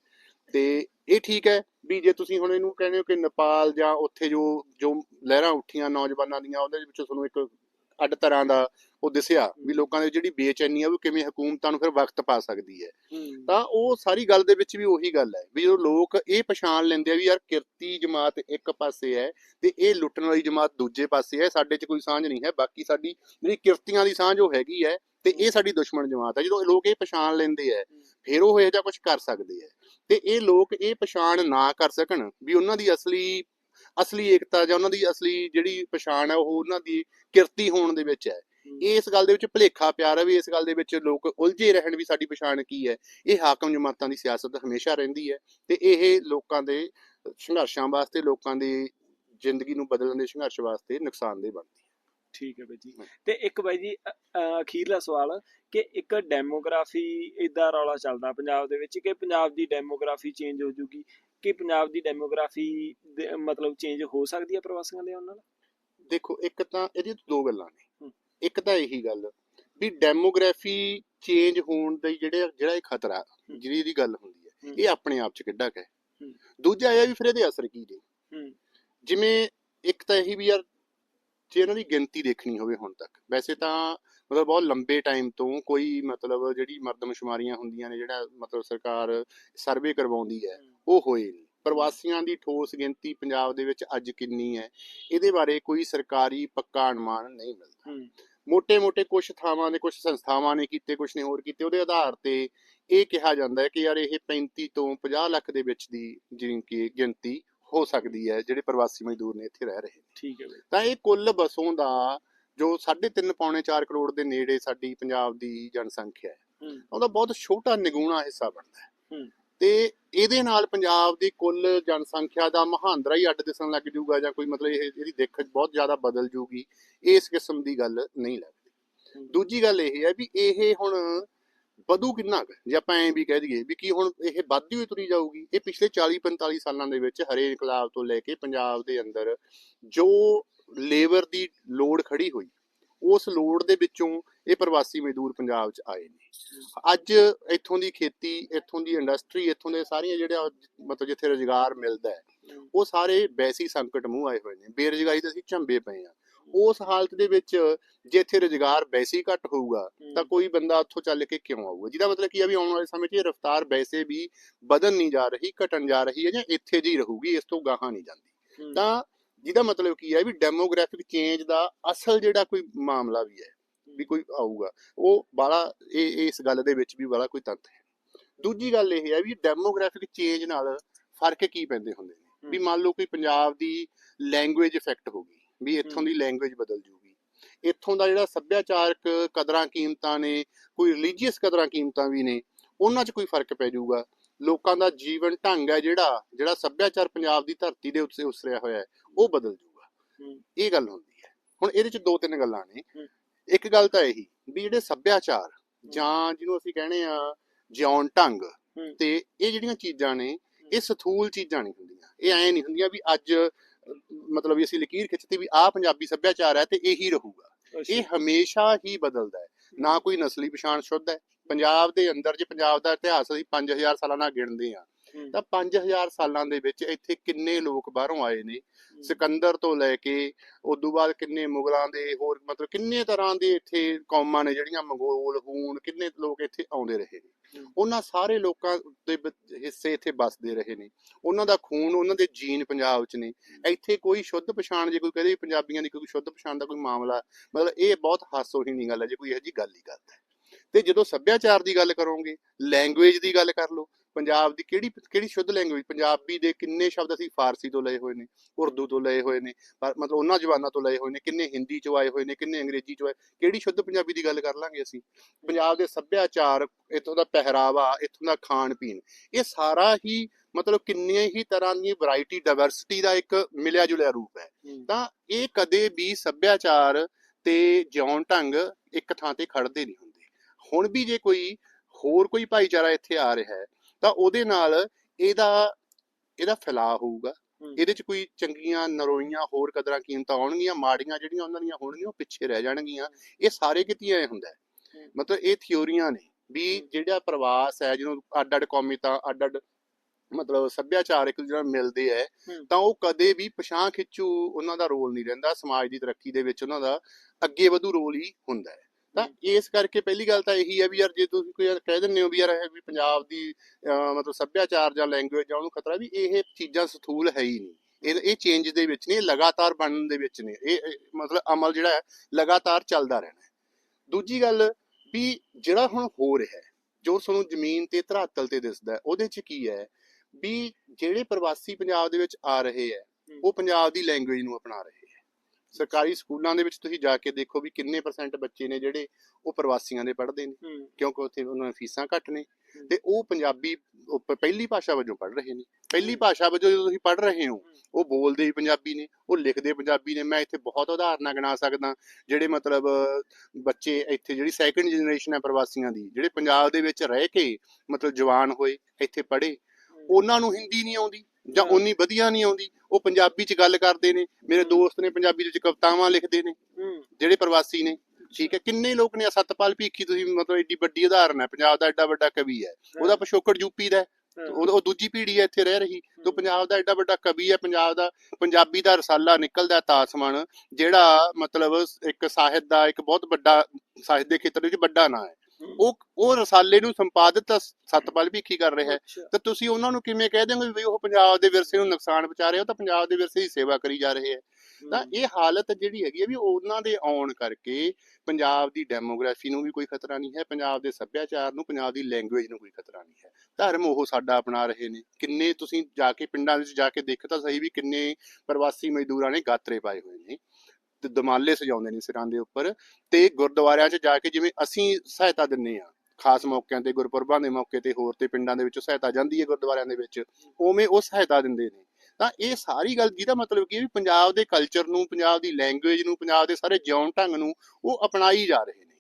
Speaker 2: ਤੇ ਇਹ ਠੀਕ ਹੈ ਵੀ ਜੇ ਤੁਸੀਂ ਹੁਣ ਇਹਨੂੰ ਕਹਿੰਦੇ ਹੋ ਕਿ ਨੇਪਾਲ ਜਾਂ ਉੱਥੇ ਜੋ ਜੋ ਲਹਿਰਾਂ ਉੱਠੀਆਂ ਨੌਜਵਾਨਾਂ ਦੀਆਂ ਉਹਦੇ ਵਿੱਚ ਤੁਹਾਨੂੰ ਇੱਕ ਅੱਡ ਤਰ੍ਹਾਂ ਦਾ ਉਹ ਦਿਸਿਆ ਵੀ ਲੋਕਾਂ ਦੇ ਜਿਹੜੀ ਬੇਚੈਨੀ ਆ ਉਹ ਕਿਵੇਂ ਹਕੂਮਤਾਂ ਨੂੰ ਫਿਰ ਵਕਤ ਪਾ ਸਕਦੀ ਹੈ। ਤਾਂ ਉਹ ਸਾਰੀ ਗੱਲ ਦੇ ਵਿੱਚ ਵੀ ਉਹੀ ਗੱਲ ਹੈ ਵੀ ਜਦੋਂ ਲੋਕ ਇਹ ਪਛਾਣ ਲੈਂਦੇ ਆ ਵੀ ਯਾਰ ਕਿਰਤੀ ਜਮਾਤ ਇੱਕ ਪਾਸੇ ਹੈ ਤੇ ਇਹ ਲੁੱਟਣ ਵਾਲੀ ਜਮਾਤ ਦੂਜੇ ਪਾਸੇ ਹੈ ਸਾਡੇ 'ਚ ਕੋਈ ਸਾਂਝ ਨਹੀਂ ਹੈ ਬਾਕੀ ਸਾਡੀ ਜਿਹੜੀ ਕਿਰਤੀਆਂ ਦੀ ਸਾਂਝ ਉਹ ਹੈਗੀ ਹੈ ਤੇ ਇਹ ਸਾਡੀ ਦੁਸ਼ਮਣ ਜਮਾਤ ਹੈ ਜਦੋਂ ਲੋਕ ਇਹ ਪਛਾਣ ਲੈਂਦੇ ਆ ਫਿਰ ਉਹ ਇਹੋ ਜਿਹਾ ਕੁਝ ਕਰ ਸਕਦੇ ਆ ਤੇ ਇਹ ਲੋਕ ਇਹ ਪਛਾਣ ਨਾ ਕਰ ਸਕਣ ਵੀ ਉਹਨਾਂ ਦੀ ਅਸਲੀ ਅਸਲੀ ਏਕਤਾ ਜਾਂ ਉਹਨਾਂ ਦੀ ਅਸਲੀ ਜਿਹੜੀ ਪਛਾਣ ਹੈ ਉਹ ਉਹਨਾਂ ਦੀ ਕਿਰਤੀ ਹੋਣ ਦੇ ਵਿੱਚ ਹੈ। ਇਸ ਗੱਲ ਦੇ ਵਿੱਚ ਭਲੇਖਾ ਪਿਆ ਰਵੇ ਇਸ ਗੱਲ ਦੇ ਵਿੱਚ ਲੋਕ ਉਲਝੇ ਰਹਿਣ ਵੀ ਸਾਡੀ ਪਛਾਣ ਕੀ ਹੈ। ਇਹ ਹਾਕਮ ਜਮਾਤਾਂ ਦੀ ਸਿਆਸਤ ਹਮੇਸ਼ਾ ਰਹਿੰਦੀ ਹੈ ਤੇ ਇਹ ਲੋਕਾਂ ਦੇ ਸੰਘਰਸ਼ਾਂ ਵਾਸਤੇ ਲੋਕਾਂ ਦੀ ਜ਼ਿੰਦਗੀ ਨੂੰ ਬਦਲਣ ਦੇ ਸੰਘਰਸ਼ ਵਾਸਤੇ ਨੁਕਸਾਨਦੇਹ ਬਣਦੀ ਹੈ।
Speaker 1: ਠੀਕ ਹੈ ਬਾਈ ਜੀ। ਤੇ ਇੱਕ ਬਾਈ ਜੀ ਅਖੀਰਲਾ ਸਵਾਲ ਕਿ ਇੱਕ ਡੈਮੋਗ੍ਰਾਫੀ ਇਦਾਂ ਰੌਲਾ ਚੱਲਦਾ ਪੰਜਾਬ ਦੇ ਵਿੱਚ ਕਿ ਪੰਜਾਬ ਦੀ ਡੈਮੋਗ੍ਰਾਫੀ ਚੇਂਜ ਹੋ ਜੂਗੀ? ਕਿ ਪੰਜਾਬ ਦੀ ਡੈਮੋਗ੍ਰਾਫੀ ਦੇ- ਮਤਲਬ ਚੇਂਜ ਹੋ ਸਕਦੀ ਹੈ ਪ੍ਰਵਾਸੀਆਂ ਦੇ ਆਉਣ ਨਾਲ
Speaker 2: ਦੇਖੋ ਇੱਕ ਤਾਂ ਇਹਦੀ ਦੋ ਗੱਲਾਂ ਨੇ। ਇੱਕ ਤਾਂ ਇਹੀ ਗੱਲ ਵੀ ਡੈਮੋਗ੍ਰਾਫੀ ਚੇਂਜ ਹੋਣ ਦਾ ਜਿਹੜਾ ਜਿਹੜਾ ਇਹ ਖਤਰਾ। ਜਿਹੜੀ ਇਹਦੀ ਗੱਲ ਹੁੰਦੀ ਹੈ। ਇਹ ਆਪਣੇ ਆਪ ਚ ਕਿੱਡਾ ਹੈ। ਦੂਜਾ ਇਹ ਵੀ ਫਿਰ ਇਹਦੇ ਅਸਰ ਕੀ ਨੇ ਜਿਵੇਂ ਇੱਕ ਤਾਂ ਇਹੀ ਵੀ ਯਾਰ ਜੇ ਇਹਨਾਂ ਦੀ ਗਿਣਤੀ ਦੇਖਣੀ ਹੋਵੇ ਹੁਣ ਤੱਕ ਵੈਸੇ ਤਾਂ ਮਤਲਬ ਬਹੁਤ ਲੰਬੇ ਟਾਈਮ ਤੋਂ ਕੋਈ ਮਤਲਬ ਜਿਹੜੀ ਮਰਦਮਸ਼ੁਮਾਰੀਆਂ ਹੁੰਦੀਆਂ ਨੇ ਜਿਹੜਾ ਮਤਲਬ ਸਰਕਾਰ ਸਰਵੇ ਕਰਵਾਉਂਦੀ ਹੈ ਉਹ ਹੋਏ ਨਹੀਂ ਪ੍ਰਵਾਸੀਆਂ ਦੀ ਠੋਸ ਗਿਣਤੀ ਪੰਜਾਬ ਦੇ ਵਿੱਚ ਅੱਜ ਕਿੰਨੀ ਹੈ ਇਹਦੇ ਬਾਰੇ ਕੋਈ ਸਰਕਾਰੀ ਪੱਕਾ ਅਨੁਮਾਨ ਨਹੀਂ ਮਿਲਦਾ। ਮੋٹے-ਮੋٹے ਕੁਝ ਥਾਵਾਂ ਦੇ ਕੁਝ ਸੰਸਥਾਵਾਂ ਨੇ ਕੀਤੇ ਕੁਝ ਨੇ ਹੋਰ ਕੀਤੇ ਉਹਦੇ ਆਧਾਰ ਤੇ ਇਹ ਕਿਹਾ ਜਾਂਦਾ ਹੈ ਕਿ ਯਾਰ ਇਹ 35 ਤੋਂ 50 ਲੱਖ ਦੇ ਵਿੱਚ ਦੀ ਜਿਹੜੀ ਕਿ ਗਿਣਤੀ ਹੋ ਸਕਦੀ ਹੈ ਜਿਹੜੇ ਪ੍ਰਵਾਸੀ ਮਜ਼ਦੂਰ ਨੇ ਇੱਥੇ ਰਹਿ ਰਹੇ
Speaker 1: ਠੀਕ ਹੈ
Speaker 2: ਤਾਂ ਇਹ ਕੁੱਲ ਬਸੋਂ ਦਾ ਜੋ 3.5 ਪੌਣੇ 4 ਕਰੋੜ ਦੇ ਨੇੜੇ ਸਾਡੀ ਪੰਜਾਬ ਦੀ ਜਨਸੰਖਿਆ ਹੈ ਉਹਦਾ ਬਹੁਤ ਛੋਟਾ ਨਿਗੂਣਾ ਹਿੱਸਾ ਬਣਦਾ ਹੈ। ਤੇ ਇਹਦੇ ਨਾਲ ਪੰਜਾਬ ਦੀ ਕੁੱਲ ਜਨਸੰਖਿਆ ਦਾ ਮਹਾਂਦਰਾ ਹੀ ਅੱਡ ਦਿਸਣ ਲੱਗ ਜਾਊਗਾ ਜਾਂ ਕੋਈ ਮਤਲਬ ਇਹ ਇਹਦੀ ਦਿੱਖ ਬਹੁਤ ਜ਼ਿਆਦਾ ਬਦਲ ਜੂਗੀ ਇਸ ਕਿਸਮ ਦੀ ਗੱਲ ਨਹੀਂ ਲੱਗਦੀ। ਦੂਜੀ ਗੱਲ ਇਹ ਹੈ ਵੀ ਇਹ ਹੁਣ ਵਧੂ ਕਿੰਨਾ ਜੇ ਆਪਾਂ ਐਂ ਵੀ ਕਹਿ ਦਈਏ ਵੀ ਕੀ ਹੁਣ ਇਹ ਵੱਧਦੀ ਹੋਈ ਤੁਰੀ ਜਾਊਗੀ? ਇਹ ਪਿਛਲੇ 40 45 ਸਾਲਾਂ ਦੇ ਵਿੱਚ ਹਰੇ ਇਨਕਲਾਬ ਤੋਂ ਲੈ ਕੇ ਪੰਜਾਬ ਦੇ ਅੰਦਰ ਜੋ ਲੇਬਰ ਦੀ ਲੋੜ ਖੜੀ ਹੋਈ। ਉਸ ਲੋੜ ਦੇ ਵਿੱਚੋਂ ਇਹ ਪ੍ਰਵਾਸੀ ਮਜ਼ਦੂਰ ਪੰਜਾਬ 'ਚ ਆਏ ਨੇ। ਅੱਜ ਇੱਥੋਂ ਦੀ ਖੇਤੀ, ਇੱਥੋਂ ਦੀ ਇੰਡਸਟਰੀ ਇੱਥੋਂ ਦੇ ਸਾਰੀਆਂ ਜਿਹੜਾ ਮਤਲਬ ਜਿੱਥੇ ਰੋਜ਼ਗਾਰ ਮਿਲਦਾ ਹੈ, ਉਹ ਸਾਰੇ ਵੈਸੀ ਸੰਕਟ ਮੂੰਹ ਆਏ ਹੋਏ ਨੇ। ਬੇਰੁਜ਼ਗਾਰੀ ਤੇ ਅਸੀਂ ਝੰਬੇ ਪਏ ਆ ਉਸ ਹਾਲਤ ਦੇ ਵਿੱਚ ਜੇ ਇੱਥੇ ਰੋਜ਼ਗਾਰ ਵੈਸੇ ਘੱਟ ਹੋਊਗਾ, ਤਾਂ ਕੋਈ ਬੰਦਾ ਉੱਥੋਂ ਚੱਲ ਕੇ ਕਿਉਂ ਆਊਗਾ? ਜਿਹਦਾ ਮਤਲਬ ਕੀ ਆ ਵੀ ਆਉਣ ਵਾਲੇ ਸਮੇਂ 'ਚ ਇਹ ਰਫ਼ਤਾਰ ਵੈਸੇ ਵੀ ਵਧਣ ਨਹੀਂ ਜਾ ਰਹੀ, ਘਟਣ ਜਾ ਰਹੀ ਹੈ ਜਾਂ ਇੱਥੇ ਜੀ ਰਹੂਗੀ, ਇਸ ਤੋਂ ਗਾਹਾਂ ਨਹੀਂ ਜਾਂਦੀ। ਤਾਂ ਜਿਹਦਾ ਮਤਲਬ ਕੀ ਹੈ ਵੀ ਡੈਮੋਗ੍ਰਾਫਿਕ ਚੇਂਜ ਦਾ ਅਸਲ ਜਿਹੜਾ ਕੋਈ ਮਾਮਲਾ ਵੀ ਹੈ ਵੀ ਕੋਈ ਆਊਗਾ ਉਹ ਬਾਲਾ ਇਹ ਇਸ ਗੱਲ ਦੇ ਵਿੱਚ ਵੀ ਬਾਲਾ ਕੋਈ ਤੱਥ ਹੈ। ਦੂਜੀ ਗੱਲ ਇਹ ਹੈ ਵੀ ਡੈਮੋਗ੍ਰਾਫਿਕ ਚੇਂਜ ਨਾਲ ਫ਼ਰਕ ਕੀ ਪੈਂਦੇ ਹੁੰਦੇ ਨੇ? ਵੀ। ਮੰਨ ਲਓ ਕੋਈ ਪੰਜਾਬ ਦੀ ਲੈਂਗੁਏਜ ਇਫੈਕਟ ਹੋ ਗਈ ਵੀ ਇੱਥੋਂ। ਦੀ ਲੈਂਗੁਏਜ ਬਦਲ ਜੂਗੀ। ਇੱਥੋਂ ਦਾ ਜਿਹੜਾ ਸੱਭਿਆਚਾਰਕ ਕਦਰਾਂ ਕੀਮਤਾਂ ਨੇ ਕੋਈ ਰਿਲੀਜੀਅਸ ਕਦਰਾਂ ਕੀਮਤਾਂ ਵੀ ਨੇ ਉਹਨਾਂ 'ਚ ਕੋਈ ਫ਼ਰਕ ਪੈ ਜਾਊਗਾ ਲੋਕਾਂ ਦਾ ਜੀਵਨ ਢੰਗ ਹੈ ਜਿਹੜਾ ਜਿਹੜਾ ਸੱਭਿਆਚਾਰ ਪੰਜਾਬ ਦੀ ਧਰਤੀ ਦੇ ਉੱਤੇ ਉਸਰਿਆ ਹੋਇਆ ਹੈ। ਉਹ ਬਦਲ ਜੂਗਾ। ਇਹ ਗੱਲ ਹੁੰਦੀ ਹੈ ਹੁਣ ਇਹਦੇ 'ਚ ਦੋ ਤਿੰਨ ਗੱਲਾਂ ਨੇ। ਇੱਕ ਗੱਲ ਤਾਂ ਇਹੀ ਵੀ ਜਿਹੜੇ ਸੱਭਿਆਚਾਰ ਜਾਂ ਜਿਹਨੂੰ ਅਸੀਂ ਕਹਿੰਦੇ ਆ ਜਿਉਣ ਢੰਗ। ਤੇ ਇਹ ਜਿਹੜੀਆਂ ਚੀਜ਼ਾਂ ਨੇ ਇਹ ਸਥੂਲ ਚੀਜ਼ਾਂ ਨਹੀਂ ਹੁੰਦੀਆਂ ਇਹ ਐ ਨਹੀਂ ਹੁੰਦੀਆਂ ਵੀ ਅੱਜ ਮਤਲਬ ਵੀ ਅਸੀਂ ਲਕੀਰ ਖਿੱਚਤੀ ਵੀ ਆਹ ਪੰਜਾਬੀ ਸੱਭਿਆਚਾਰ ਹੈ ਤੇ ਇਹੀ ਰਹੂਗਾ। ਇਹ ਹਮੇਸ਼ਾ ਹੀ ਬਦਲਦਾ ਹੈ ਨਾ ਕੋਈ ਨਸਲੀ ਪਛਾਣ ਸ਼ੁੱਧ ਹੈ ਪੰਜਾਬ ਦੇ ਅੰਦਰ ਜੇ ਪੰਜਾਬ ਦਾ ਇਤਿਹਾਸ ਅਸੀਂ 5000 ਸਾਲਾਂ ਨਾਲ ਗਿਣਦੇ ਆ। ਤਾਂ 5000 ਸਾਲਾਂ ਦੇ ਵਿੱਚ ਇੱਥੇ ਕਿੰਨੇ ਲੋਕ ਬਾਹਰੋਂ ਆਏ ਨੇ? ਸਿਕੰਦਰ ਤੋਂ ਲੈ ਕੇ ਉਦੋਂ ਬਾਅਦ ਕਿੰਨੇ ਮੁਗਲਾਂ ਦੇ ਹੋਰ ਮਤਲਬ ਕਿੰਨੇ ਤਰ੍ਹਾਂ ਦੇ ਇੱਥੇ ਕੌਮਾਂ ਨੇ ਜਿਹੜੀਆਂ ਮੰਗੋਲ ਹੂਣ ਕਿੰਨੇ ਲੋਕ ਇੱਥੇ ਆਉਂਦੇ ਰਹੇ ਨੇ। ਉਹਨਾਂ ਸਾਰੇ ਲੋਕਾਂ ਦੇ ਹਿੱਸੇ ਇੱਥੇ ਵੱਸਦੇ ਰਹੇ ਨੇ। ਉਹਨਾਂ ਦਾ ਖੂਨ ਉਹਨਾਂ ਦੇ ਜੀਨ ਪੰਜਾਬ 'ਚ ਨੇ। ਇੱਥੇ ਕੋਈ ਸ਼ੁੱਧ ਪਛਾਣ ਜੇ ਕੋਈ ਕਹੇ ਵੀ ਪੰਜਾਬੀਆਂ ਦੀ ਕੋਈ ਸ਼ੁੱਧ ਪਛਾਣ ਦਾ ਕੋਈ ਮਾਮਲਾ ਮਤਲਬ ਇਹ ਬਹੁਤ ਹਾਸੋਹੀਣੀ ਗੱਲ ਹੈ ਜੇ ਕੋਈ ਇਹੋ ਜੀ ਗੱਲ ਹੀ ਕਰਦਾ। ਤੇ ਜਦੋਂ ਸੱਭਿਆਚਾਰ ਦੀ ਗੱਲ ਕਰੋਗੇ ਲੈਂਗੁਏਜ ਦੀ ਗੱਲ ਕਰ ਲਓ ਪੰਜਾਬ ਦੀ ਕਿਹੜੀ ਕਿਹੜੀ ਸ਼ੁੱਧ ਲੈਂਗੁਏਜ ਪੰਜਾਬੀ ਦੇ ਕਿੰਨੇ ਸ਼ਬਦ ਅਸੀਂ ਫਾਰਸੀ ਤੋਂ ਲਏ ਹੋਏ ਨੇ ਉਰਦੂ ਤੋਂ ਲਏ ਹੋਏ ਨੇ ਪਰ ਮਤਲਬ ਉਹਨਾਂ ਜ਼ਬਾਨਾਂ ਤੋਂ ਲਏ ਹੋਏ ਨੇ ਕਿੰਨੇ ਹਿੰਦੀ ਚੋਂ ਆਏ ਹੋਏ ਨੇ ਕਿੰਨੇ ਅੰਗਰੇਜ਼ੀ ਚੋਂ ਆਏ ਕਿਹੜੀ ਸ਼ੁੱਧ ਪੰਜਾਬੀ ਦੀ ਗੱਲ ਕਰ ਲਾਂਗੇ ਅਸੀਂ? ਪੰਜਾਬ ਦੇ ਸੱਭਿਆਚਾਰ ਇੱਥੋਂ ਦਾ ਪਹਿਰਾਵਾ ਇੱਥੋਂ ਦਾ ਖਾਣ ਪੀਣ ਇਹ ਸਾਰਾ ਹੀ ਮਤਲਬ ਕਿੰਨੀਆਂ ਹੀ ਤਰ੍ਹਾਂ ਦੀ ਵੈਰਾਈਟੀ ਡਾਇਵਰਸਿਟੀ ਦਾ ਇੱਕ ਮਿਲਿਆ ਜੁਲਿਆ ਰੂਪ ਹੈ।
Speaker 1: ਹੂੰ।
Speaker 2: ਤਾਂ ਇਹ ਕਦੇ ਵੀ ਸੱਭਿਆਚਾਰ ਤੇ ਜਿਉਣ ਢੰਗ ਇੱਕ ਥਾਂ ਤੇ ਖੜਦੇ ਨਹੀਂ ਹੁੰਦੇ। ਹੁਣ ਵੀ ਜੇ ਕੋਈ ਹੋਰ ਕੋਈ ਭਾਈਚਾਰਾ ਇੱਥੇ ਆ ਰਿਹਾ ਹੈ ਤਾਂ ਉਹਦੇ ਨਾਲ ਇਹਦਾ ਇਹਦਾ ਫੈਲਾਅ ਹੋਊਗਾ। ਇਹਦੇ ਚ ਕੋਈ ਚੰਗੀਆਂ ਨਰੋਈਆਂ ਹੋਰ ਕਦਰਾਂ ਕੀਮਤਾਂ ਆਉਣਗੀਆਂ ਮਾੜੀਆਂ ਜਿਹੜੀਆਂ ਉਹਨਾਂ ਦੀਆਂ ਹੋਣਗੀਆਂ ਉਹ ਪਿੱਛੇ ਰਹਿ ਜਾਣਗੀਆਂ ਇਹ ਸਾਰੇ ਕਿਤੇ ਐ ਹੁੰਦਾ। ਮਤਲਬ ਇਹ ਥਿਉਰੀਆਂ ਨੇ ਵੀ। ਜਿਹੜਾ ਪ੍ਰਵਾਸ ਹੈ ਜਿਹਨੂੰ ਅੱਡ ਅੱਡ ਕੌਮੀਤਾਂ ਅੱਡ ਅੱਡ ਮਤਲਬ ਸੱਭਿਆਚਾਰ ਇੱਕ ਦੂਜੇ ਨਾਲ ਮਿਲਦੇ ਹੂੰ। ਤਾਂ ਉਹ ਕਦੇ ਵੀ ਪਛਾਣ ਖਿੱਚੂ ਉਹਨਾਂ ਦਾ ਰੋਲ ਨਹੀਂ ਰਹਿੰਦਾ ਸਮਾਜ ਦੀ ਤਰੱਕੀ ਦੇ ਵਿੱਚ ਉਹਨਾਂ ਦਾ ਅੱਗੇ ਵਧੂ ਰੋਲ ਹੀ ਹੁੰਦਾ ਹੈ ਤਾਂ ਇਸ ਕਰਕੇ ਪਹਿਲੀ ਗੱਲ ਤਾਂ ਇਹੀ ਹੈ ਵੀ ਯਾਰ ਜੇ ਤੁਸੀਂ ਕੋਈ ਯਾਰ ਕਹਿ ਦਿੰਦੇ ਹੋ ਵੀ ਯਾਰ ਇਹ ਵੀ ਪੰਜਾਬ ਦੀ ਮਤਲਬ ਸੱਭਿਆਚਾਰ ਜਾਂ ਲੈਂਗੁਏਜ ਆ ਉਹਨੂੰ ਖਤਰਾ ਵੀ ਇਹ ਚੀਜ਼ਾਂ ਸਥੂਲ ਹੈ ਹੀ ਨਹੀਂ। ਇਹ ਇਹ ਚੇਂਜ ਦੇ ਵਿੱਚ ਨੇ ਇਹ ਲਗਾਤਾਰ ਬਣਨ ਦੇ ਵਿੱਚ ਨੇ ਇਹ ਮਤਲਬ ਅਮਲ ਜਿਹੜਾ ਹੈ ਲਗਾਤਾਰ ਚੱਲਦਾ ਰਹਿਣਾ ਹੈ। ਦੂਜੀ ਗੱਲ ਵੀ ਜਿਹੜਾ ਹੁਣ ਹੋ ਰਿਹਾ ਹੈ ਜੋ ਤੁਹਾਨੂੰ ਜ਼ਮੀਨ ਤੇ ਧਰਾਤਲ ਤੇ ਦਿਸਦਾ ਉਹਦੇ ਚ ਕੀ ਹੈ ਵੀ ਜਿਹੜੇ ਪ੍ਰਵਾਸੀ ਪੰਜਾਬ ਦੇ ਵਿੱਚ ਆ ਰਹੇ ਹੈ ਉਹ ਪੰਜਾਬ ਦੀ ਲੈਂਗੁਏਜ ਨੂੰ ਅਪਣਾ ਰਹੇ ਸਰਕਾਰੀ ਸਕੂਲਾਂ ਦੇ ਵਿੱਚ ਤੁਸੀਂ ਜਾ ਕੇ ਦੇਖੋ ਵੀ ਕਿੰਨੇ ਪਰਸੈਂਟ ਬੱਚੇ ਨੇ ਜਿਹੜੇ ਉਹ ਪ੍ਰਵਾਸੀਆਂ ਦੇ ਪੜ੍ਹਦੇ ਨੇ
Speaker 1: ਹੂੰ।
Speaker 2: ਕਿਉਂਕਿ ਉੱਥੇ ਉਹਨਾਂ ਦੀਆਂ ਫੀਸਾਂ ਘੱਟ ਨੇ। ਤੇ ਉਹ ਪੰਜਾਬੀ ਪਹਿਲੀ ਭਾਸ਼ਾ ਵਜੋਂ ਪੜ੍ਹ ਰਹੇ ਨੇ ਪਹਿਲੀ। ਭਾਸ਼ਾ ਵਜੋਂ ਜਦੋਂ ਤੁਸੀਂ ਪੜ੍ਹ ਰਹੇ ਹੋ ਉਹ ਬੋਲਦੇ ਵੀ ਪੰਜਾਬੀ ਨੇ ਉਹ ਲਿਖਦੇ ਪੰਜਾਬੀ ਨੇ ਮੈਂ ਇੱਥੇ ਬਹੁਤ ਉਦਾਹਰਨਾਂ ਗਿਣਾ ਸਕਦਾ ਜਿਹੜੇ ਮਤਲਬ ਬੱਚੇ ਇੱਥੇ ਜਿਹੜੀ ਸੈਕੰਡ ਜਨਰੇਸ਼ਨ ਹੈ ਪ੍ਰਵਾਸੀਆਂ ਦੀ ਜਿਹੜੇ ਪੰਜਾਬ ਦੇ ਵਿੱਚ ਰਹਿ ਕੇ ਮਤਲਬ ਜਵਾਨ ਹੋਏ ਇੱਥੇ ਪੜ੍ਹੇ ਉਹਨਾਂ ਨੂੰ ਹਿੰਦੀ ਨਹੀਂ ਆਉਂਦੀ ਜਾਂ। ਉਨੀ ਵਧੀਆ ਨਹੀਂ ਆਉਂਦੀ ਉਹ ਪੰਜਾਬੀ ਚ ਗੱਲ ਕਰਦੇ ਨੇ ਮੇਰੇ। ਦੋਸਤ ਨੇ ਪੰਜਾਬੀ ਵਿੱਚ ਕਵਿਤਾਵਾਂ ਲਿਖਦੇ ਨੇ। ਜਿਹੜੇ ਪ੍ਰਵਾਸੀ ਨੇ ਠੀਕ ਹੈ ਕਿੰਨੇ ਲੋਕ ਨੇ ਸਤਪਾਲ ਭੀਖੀ ਤੁਸੀਂ ਮਤਲਬ ਏਡੀ ਵੱਡੀ ਉਦਾਹਰਨ ਹੈ ਪੰਜਾਬ ਦਾ ਐਡਾ ਵੱਡਾ ਕਵੀ ਹੈ ਉਹਦਾ ਪਿਛੋਕੜ ਯੂਪੀ ਦਾ। ਉਹ ਦੂਜੀ ਪੀੜ੍ਹੀ ਹੈ ਇੱਥੇ ਰਹਿ ਰਹੀ ਤੋਂ। ਪੰਜਾਬ ਦਾ ਐਡਾ ਵੱਡਾ ਕਵੀ ਹੈ ਪੰਜਾਬ ਦਾ ਪੰਜਾਬੀ ਦਾ ਰਸਾਲਾ ਨਿਕਲਦਾ ਤਾਸਮਣ ਜਿਹੜਾ ਮਤਲਬ ਇੱਕ ਸਾਹਿਤ ਦਾ ਇੱਕ ਬਹੁਤ ਵੱਡਾ ਸਾਹਿਤ ਦੇ ਖੇਤਰ ਵਿੱਚ ਵੱਡਾ ਨਾਂ ਹੂੰ। ਉਹ ਉਹ ਰਸਾਲੇ ਨੂੰ ਸੰਪਾਦਿਤ ਸਤਪਾਲ ਭੀਖੀ ਕਰ ਰਿਹਾ ਹੈ। ਤਾਂ ਤੁਸੀਂ ਉਹਨਾਂ ਨੂੰ ਕਿਵੇਂ ਕਹਿ ਦਿਓਗੇ ਵੀ ਉਹ ਪੰਜਾਬ ਦੇ ਵਿਰਸੇ ਨੂੰ ਨੁਕਸਾਨ ਪਹੁੰਚਾ ਰਹੇ ਹੋ ਤਾਂ ਪੰਜਾਬ ਦੇ ਵਿਰਸੇ ਦੀ ਸੇਵਾ ਕਰੀ ਜਾ ਰਹੇ ਹੈ ਤਾਂ ਇਹ ਹਾਲਤ ਜਿਹੜੀ ਹੈਗੀ ਹੈ ਵੀ ਉਹਨਾਂ ਦੇ ਆਉਣ ਕਰਕੇ ਪੰਜਾਬ ਦੀ ਡੈਮੋਗ੍ਰਾਫੀ ਨੂੰ ਵੀ ਕੋਈ ਖਤਰਾ ਨਹੀਂ ਹੈ ਪੰਜਾਬ ਦੇ ਸੱਭਿਆਚਾਰ ਨੂੰ ਪੰਜਾਬ ਦੀ ਲੈਂਗੁਏਜ ਨੂੰ ਕੋਈ ਖਤਰਾ ਨਹੀਂ ਹੈ। ਧਰਮ ਉਹ ਸਾਡਾ ਅਪਣਾ ਰਹੇ ਨੇ। ਕਿੰਨੇ ਤੁਸੀਂ ਜਾ ਕੇ ਪਿੰਡਾਂ ਵਿੱਚ ਜਾ ਕੇ ਦੇਖੋ ਤਾਂ ਸਹੀ ਵੀ ਕਿੰਨੇ ਪ੍ਰਵਾਸੀ ਮਜ਼ਦੂਰਾਂ ਨੇ ਗਾਤਰੇ ਪਾਏ ਹੋਏ ਨੇ। ਤੇ ਦਮਾਲੇ ਸਜਾਉਂਦੇ ਨੇ ਸਿਰਾਂ ਦੇ ਉੱਪਰ ਤੇ ਗੁਰਦੁਆਰਿਆਂ 'ਚ ਜਾ ਕੇ ਜਿਵੇਂ ਅਸੀਂ ਸਹਾਇਤਾ ਦਿੰਨੇ ਆ ਖਾਸ ਮੌਕਿਆਂ ਤੇ ਗੁਰਪੁਰਬਾਂ ਦੇ ਮੌਕੇ ਤੇ ਹੋਰ ਤੇ ਪਿੰਡਾਂ ਦੇ ਵਿੱਚ ਸਹਾਇਤਾ ਜਾਂਦੀ ਹੈ ਗੁਰਦੁਆਰਿਆਂ ਦੇ ਵਿੱਚ ਉਵੇਂ ਉਹ ਸਹਾਇਤਾ ਦਿੰਦੇ ਨੇ। ਤਾਂ ਇਹ ਸਾਰੀ ਗੱਲ ਜਿਹਦਾ ਮਤਲਬ ਕੀ ਹੈ ਵੀ ਪੰਜਾਬ ਦੇ ਕਲਚਰ ਨੂੰ ਪੰਜਾਬ ਦੀ ਲੈਂਗੁਏਜ ਨੂੰ ਪੰਜਾਬ ਦੇ ਸਾਰੇ ਜਿਉਣ ਢੰਗ ਨੂੰ ਉਹ ਅਪਣਾਈ ਜਾ ਰਹੇ ਨੇ।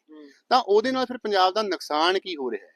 Speaker 2: ਤਾਂ ਉਹਦੇ ਨਾਲ ਫਿਰ ਪੰਜਾਬ ਦਾ ਨੁਕਸਾਨ ਕੀ ਹੋ ਰਿਹਾ ਹੈ?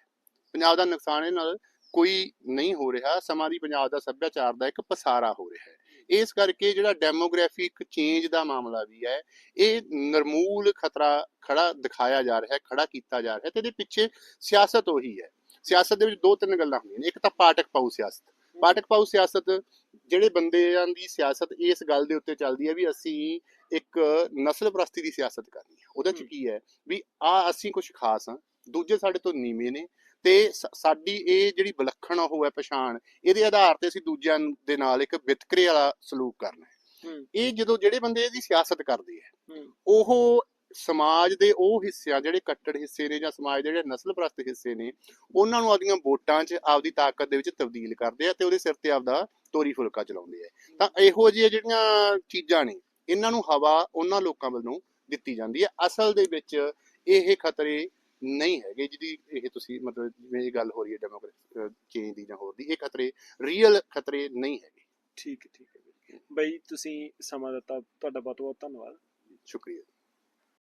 Speaker 2: ਪੰਜਾਬ ਦਾ ਨੁਕਸਾਨ ਇਹ ਨਾਲ ਕੋਈ ਨਹੀਂ ਹੋ ਰਿਹਾ ਸਮਾਂ ਦੀ ਪੰਜਾਬ ਦਾ ਸੱਭਿਆਚਾਰ ਦਾ ਇੱਕ ਪਸਾਰਾ ਹੋ ਰਿਹਾ ਹੈ। ਇਸ ਕਰਕੇ ਜਿਹੜਾ ਡੈਮੋਗ੍ਰਾਫਿਕ ਚੇਂਜ ਦਾ ਮਾਮਲਾ ਵੀ ਹੈ ਇਹ ਨਿਰਮੂਲ ਖਤਰਾ ਖੜਾ ਦਿਖਾਇਆ ਜਾ ਰਿਹਾ ਹੈ ਖੜਾ ਕੀਤਾ ਜਾ ਰਿਹਾ ਹੈ ਤੇ ਇਹਦੇ ਪਿੱਛੇ ਸਿਆਸਤ ਉਹੀ ਹੈ। ਸਿਆਸਤ ਦੇ ਵਿੱਚ ਦੋ ਤਿੰਨ ਗੱਲਾਂ ਹੁੰਦੀਆਂ ਨੇ ਇੱਕ ਤਾਂ ਪਾਟਕ ਪਾਉ ਸਿਆਸਤ। ਪਾਟਕ ਪਾਉ ਸਿਆਸਤ ਜਿਹੜੇ ਬੰਦਿਆਂ ਦੀ ਸਿਆਸਤ ਇਸ ਗੱਲ ਦੇ ਉੱਤੇ ਚੱਲਦੀ ਹੈ ਵੀ ਅਸੀਂ ਇੱਕ ਨਸਲ ਪ੍ਰਸਤੀ ਦੀ ਸਿਆਸਤ ਕਰਨੀ ਹੈ। ਉਹਦੇ ਚ। ਕੀ ਹੈ ਵੀ ਆ ਅਸੀਂ ਕੁਝ ਖਾਸ ਹਾਂ ਦੂਜੇ ਸਾਡੇ ਤੋਂ ਨੀਵੇਂ ਨੇ ਤੇ ਸਾਡੀ ਇਹ ਜਿਹੜੀ ਵਿਲੱਖਣ ਉਹ ਹੈ ਪਛਾਣ ਇਹਦੇ ਆਧਾਰ ਤੇ ਅਸੀਂ ਦੂਜਿਆਂ ਦੇ ਨਾਲ ਇੱਕ ਵਿਤਕਰੇ ਵਾਲਾ ਸਲੂਕ ਕਰਨਾ ਹੈ। ਇਹ ਜਦੋਂ ਜਿਹੜੇ ਬੰਦੇ ਇਹਦੀ ਸਿਆਸਤ ਕਰਦੇ ਹੂੰ। ਉਹ ਸਮਾਜ ਦੇ ਉਹ ਹਿੱਸਿਆਂ ਜਿਹੜੇ ਕੱਟੜ ਹਿੱਸੇ ਨੇ ਜਾਂ ਸਮਾਜ ਦੇ ਜਿਹੜੇ ਨਸਲ ਪ੍ਰਸਤ ਹਿੱਸੇ ਨੇ ਉਹਨਾਂ ਨੂੰ ਆਪਦੀਆਂ ਵੋਟਾਂ 'ਚ ਆਪਦੀ ਤਾਕਤ ਦੇ ਵਿੱਚ ਤਬਦੀਲ ਕਰਦੇ ਆ ਤੇ ਉਹਦੇ ਸਿਰ ਤੇ ਆਪਦਾ ਤੋਰੀ ਫੁਲਕਾ ਚਲਾਉਂਦੇ ਆ ਤਾਂ ਇਹੋ ਜਿਹੀਆਂ ਜਿਹੜੀਆਂ ਚੀਜ਼ਾਂ ਨੇ ਇਹਨਾਂ ਨੂੰ ਹਵਾ ਉਹਨਾਂ ਲੋਕਾਂ ਵੱਲੋਂ ਦਿੱਤੀ ਜਾਂਦੀ ਹੈ ਅਸਲ ਦੇ ਵਿੱਚ ਇਹ ਖਤਰੇ ਨਹੀਂ ਹੈਗੇ ਜਿਹਦੀ ਇਹ ਤੁਸੀਂ ਮਤਲਬ ਜਿਵੇਂ ਇਹ ਗੱਲ ਹੋ ਰਹੀ ਹੈ ਡੈਮੋਕ੍ਰੇਸੀ ਚੇਂਜ ਦੀ ਜਾਂ ਹੋਰ ਦੀ ਇਹ ਖਤਰੇ ਰੀਅਲ ਖਤਰੇ ਨਹੀਂ ਹੈਗੇ।
Speaker 1: ਠੀਕ ਹੈ ਠੀਕ ਹੈ। ਬਈ ਤੁਸੀਂ ਸਮਾਂ ਦਿੱਤਾ ਤੁਹਾਡਾ ਬਹੁਤ ਬਹੁਤ ਧੰਨਵਾਦ।
Speaker 2: ਸ਼ੁਕਰੀਆ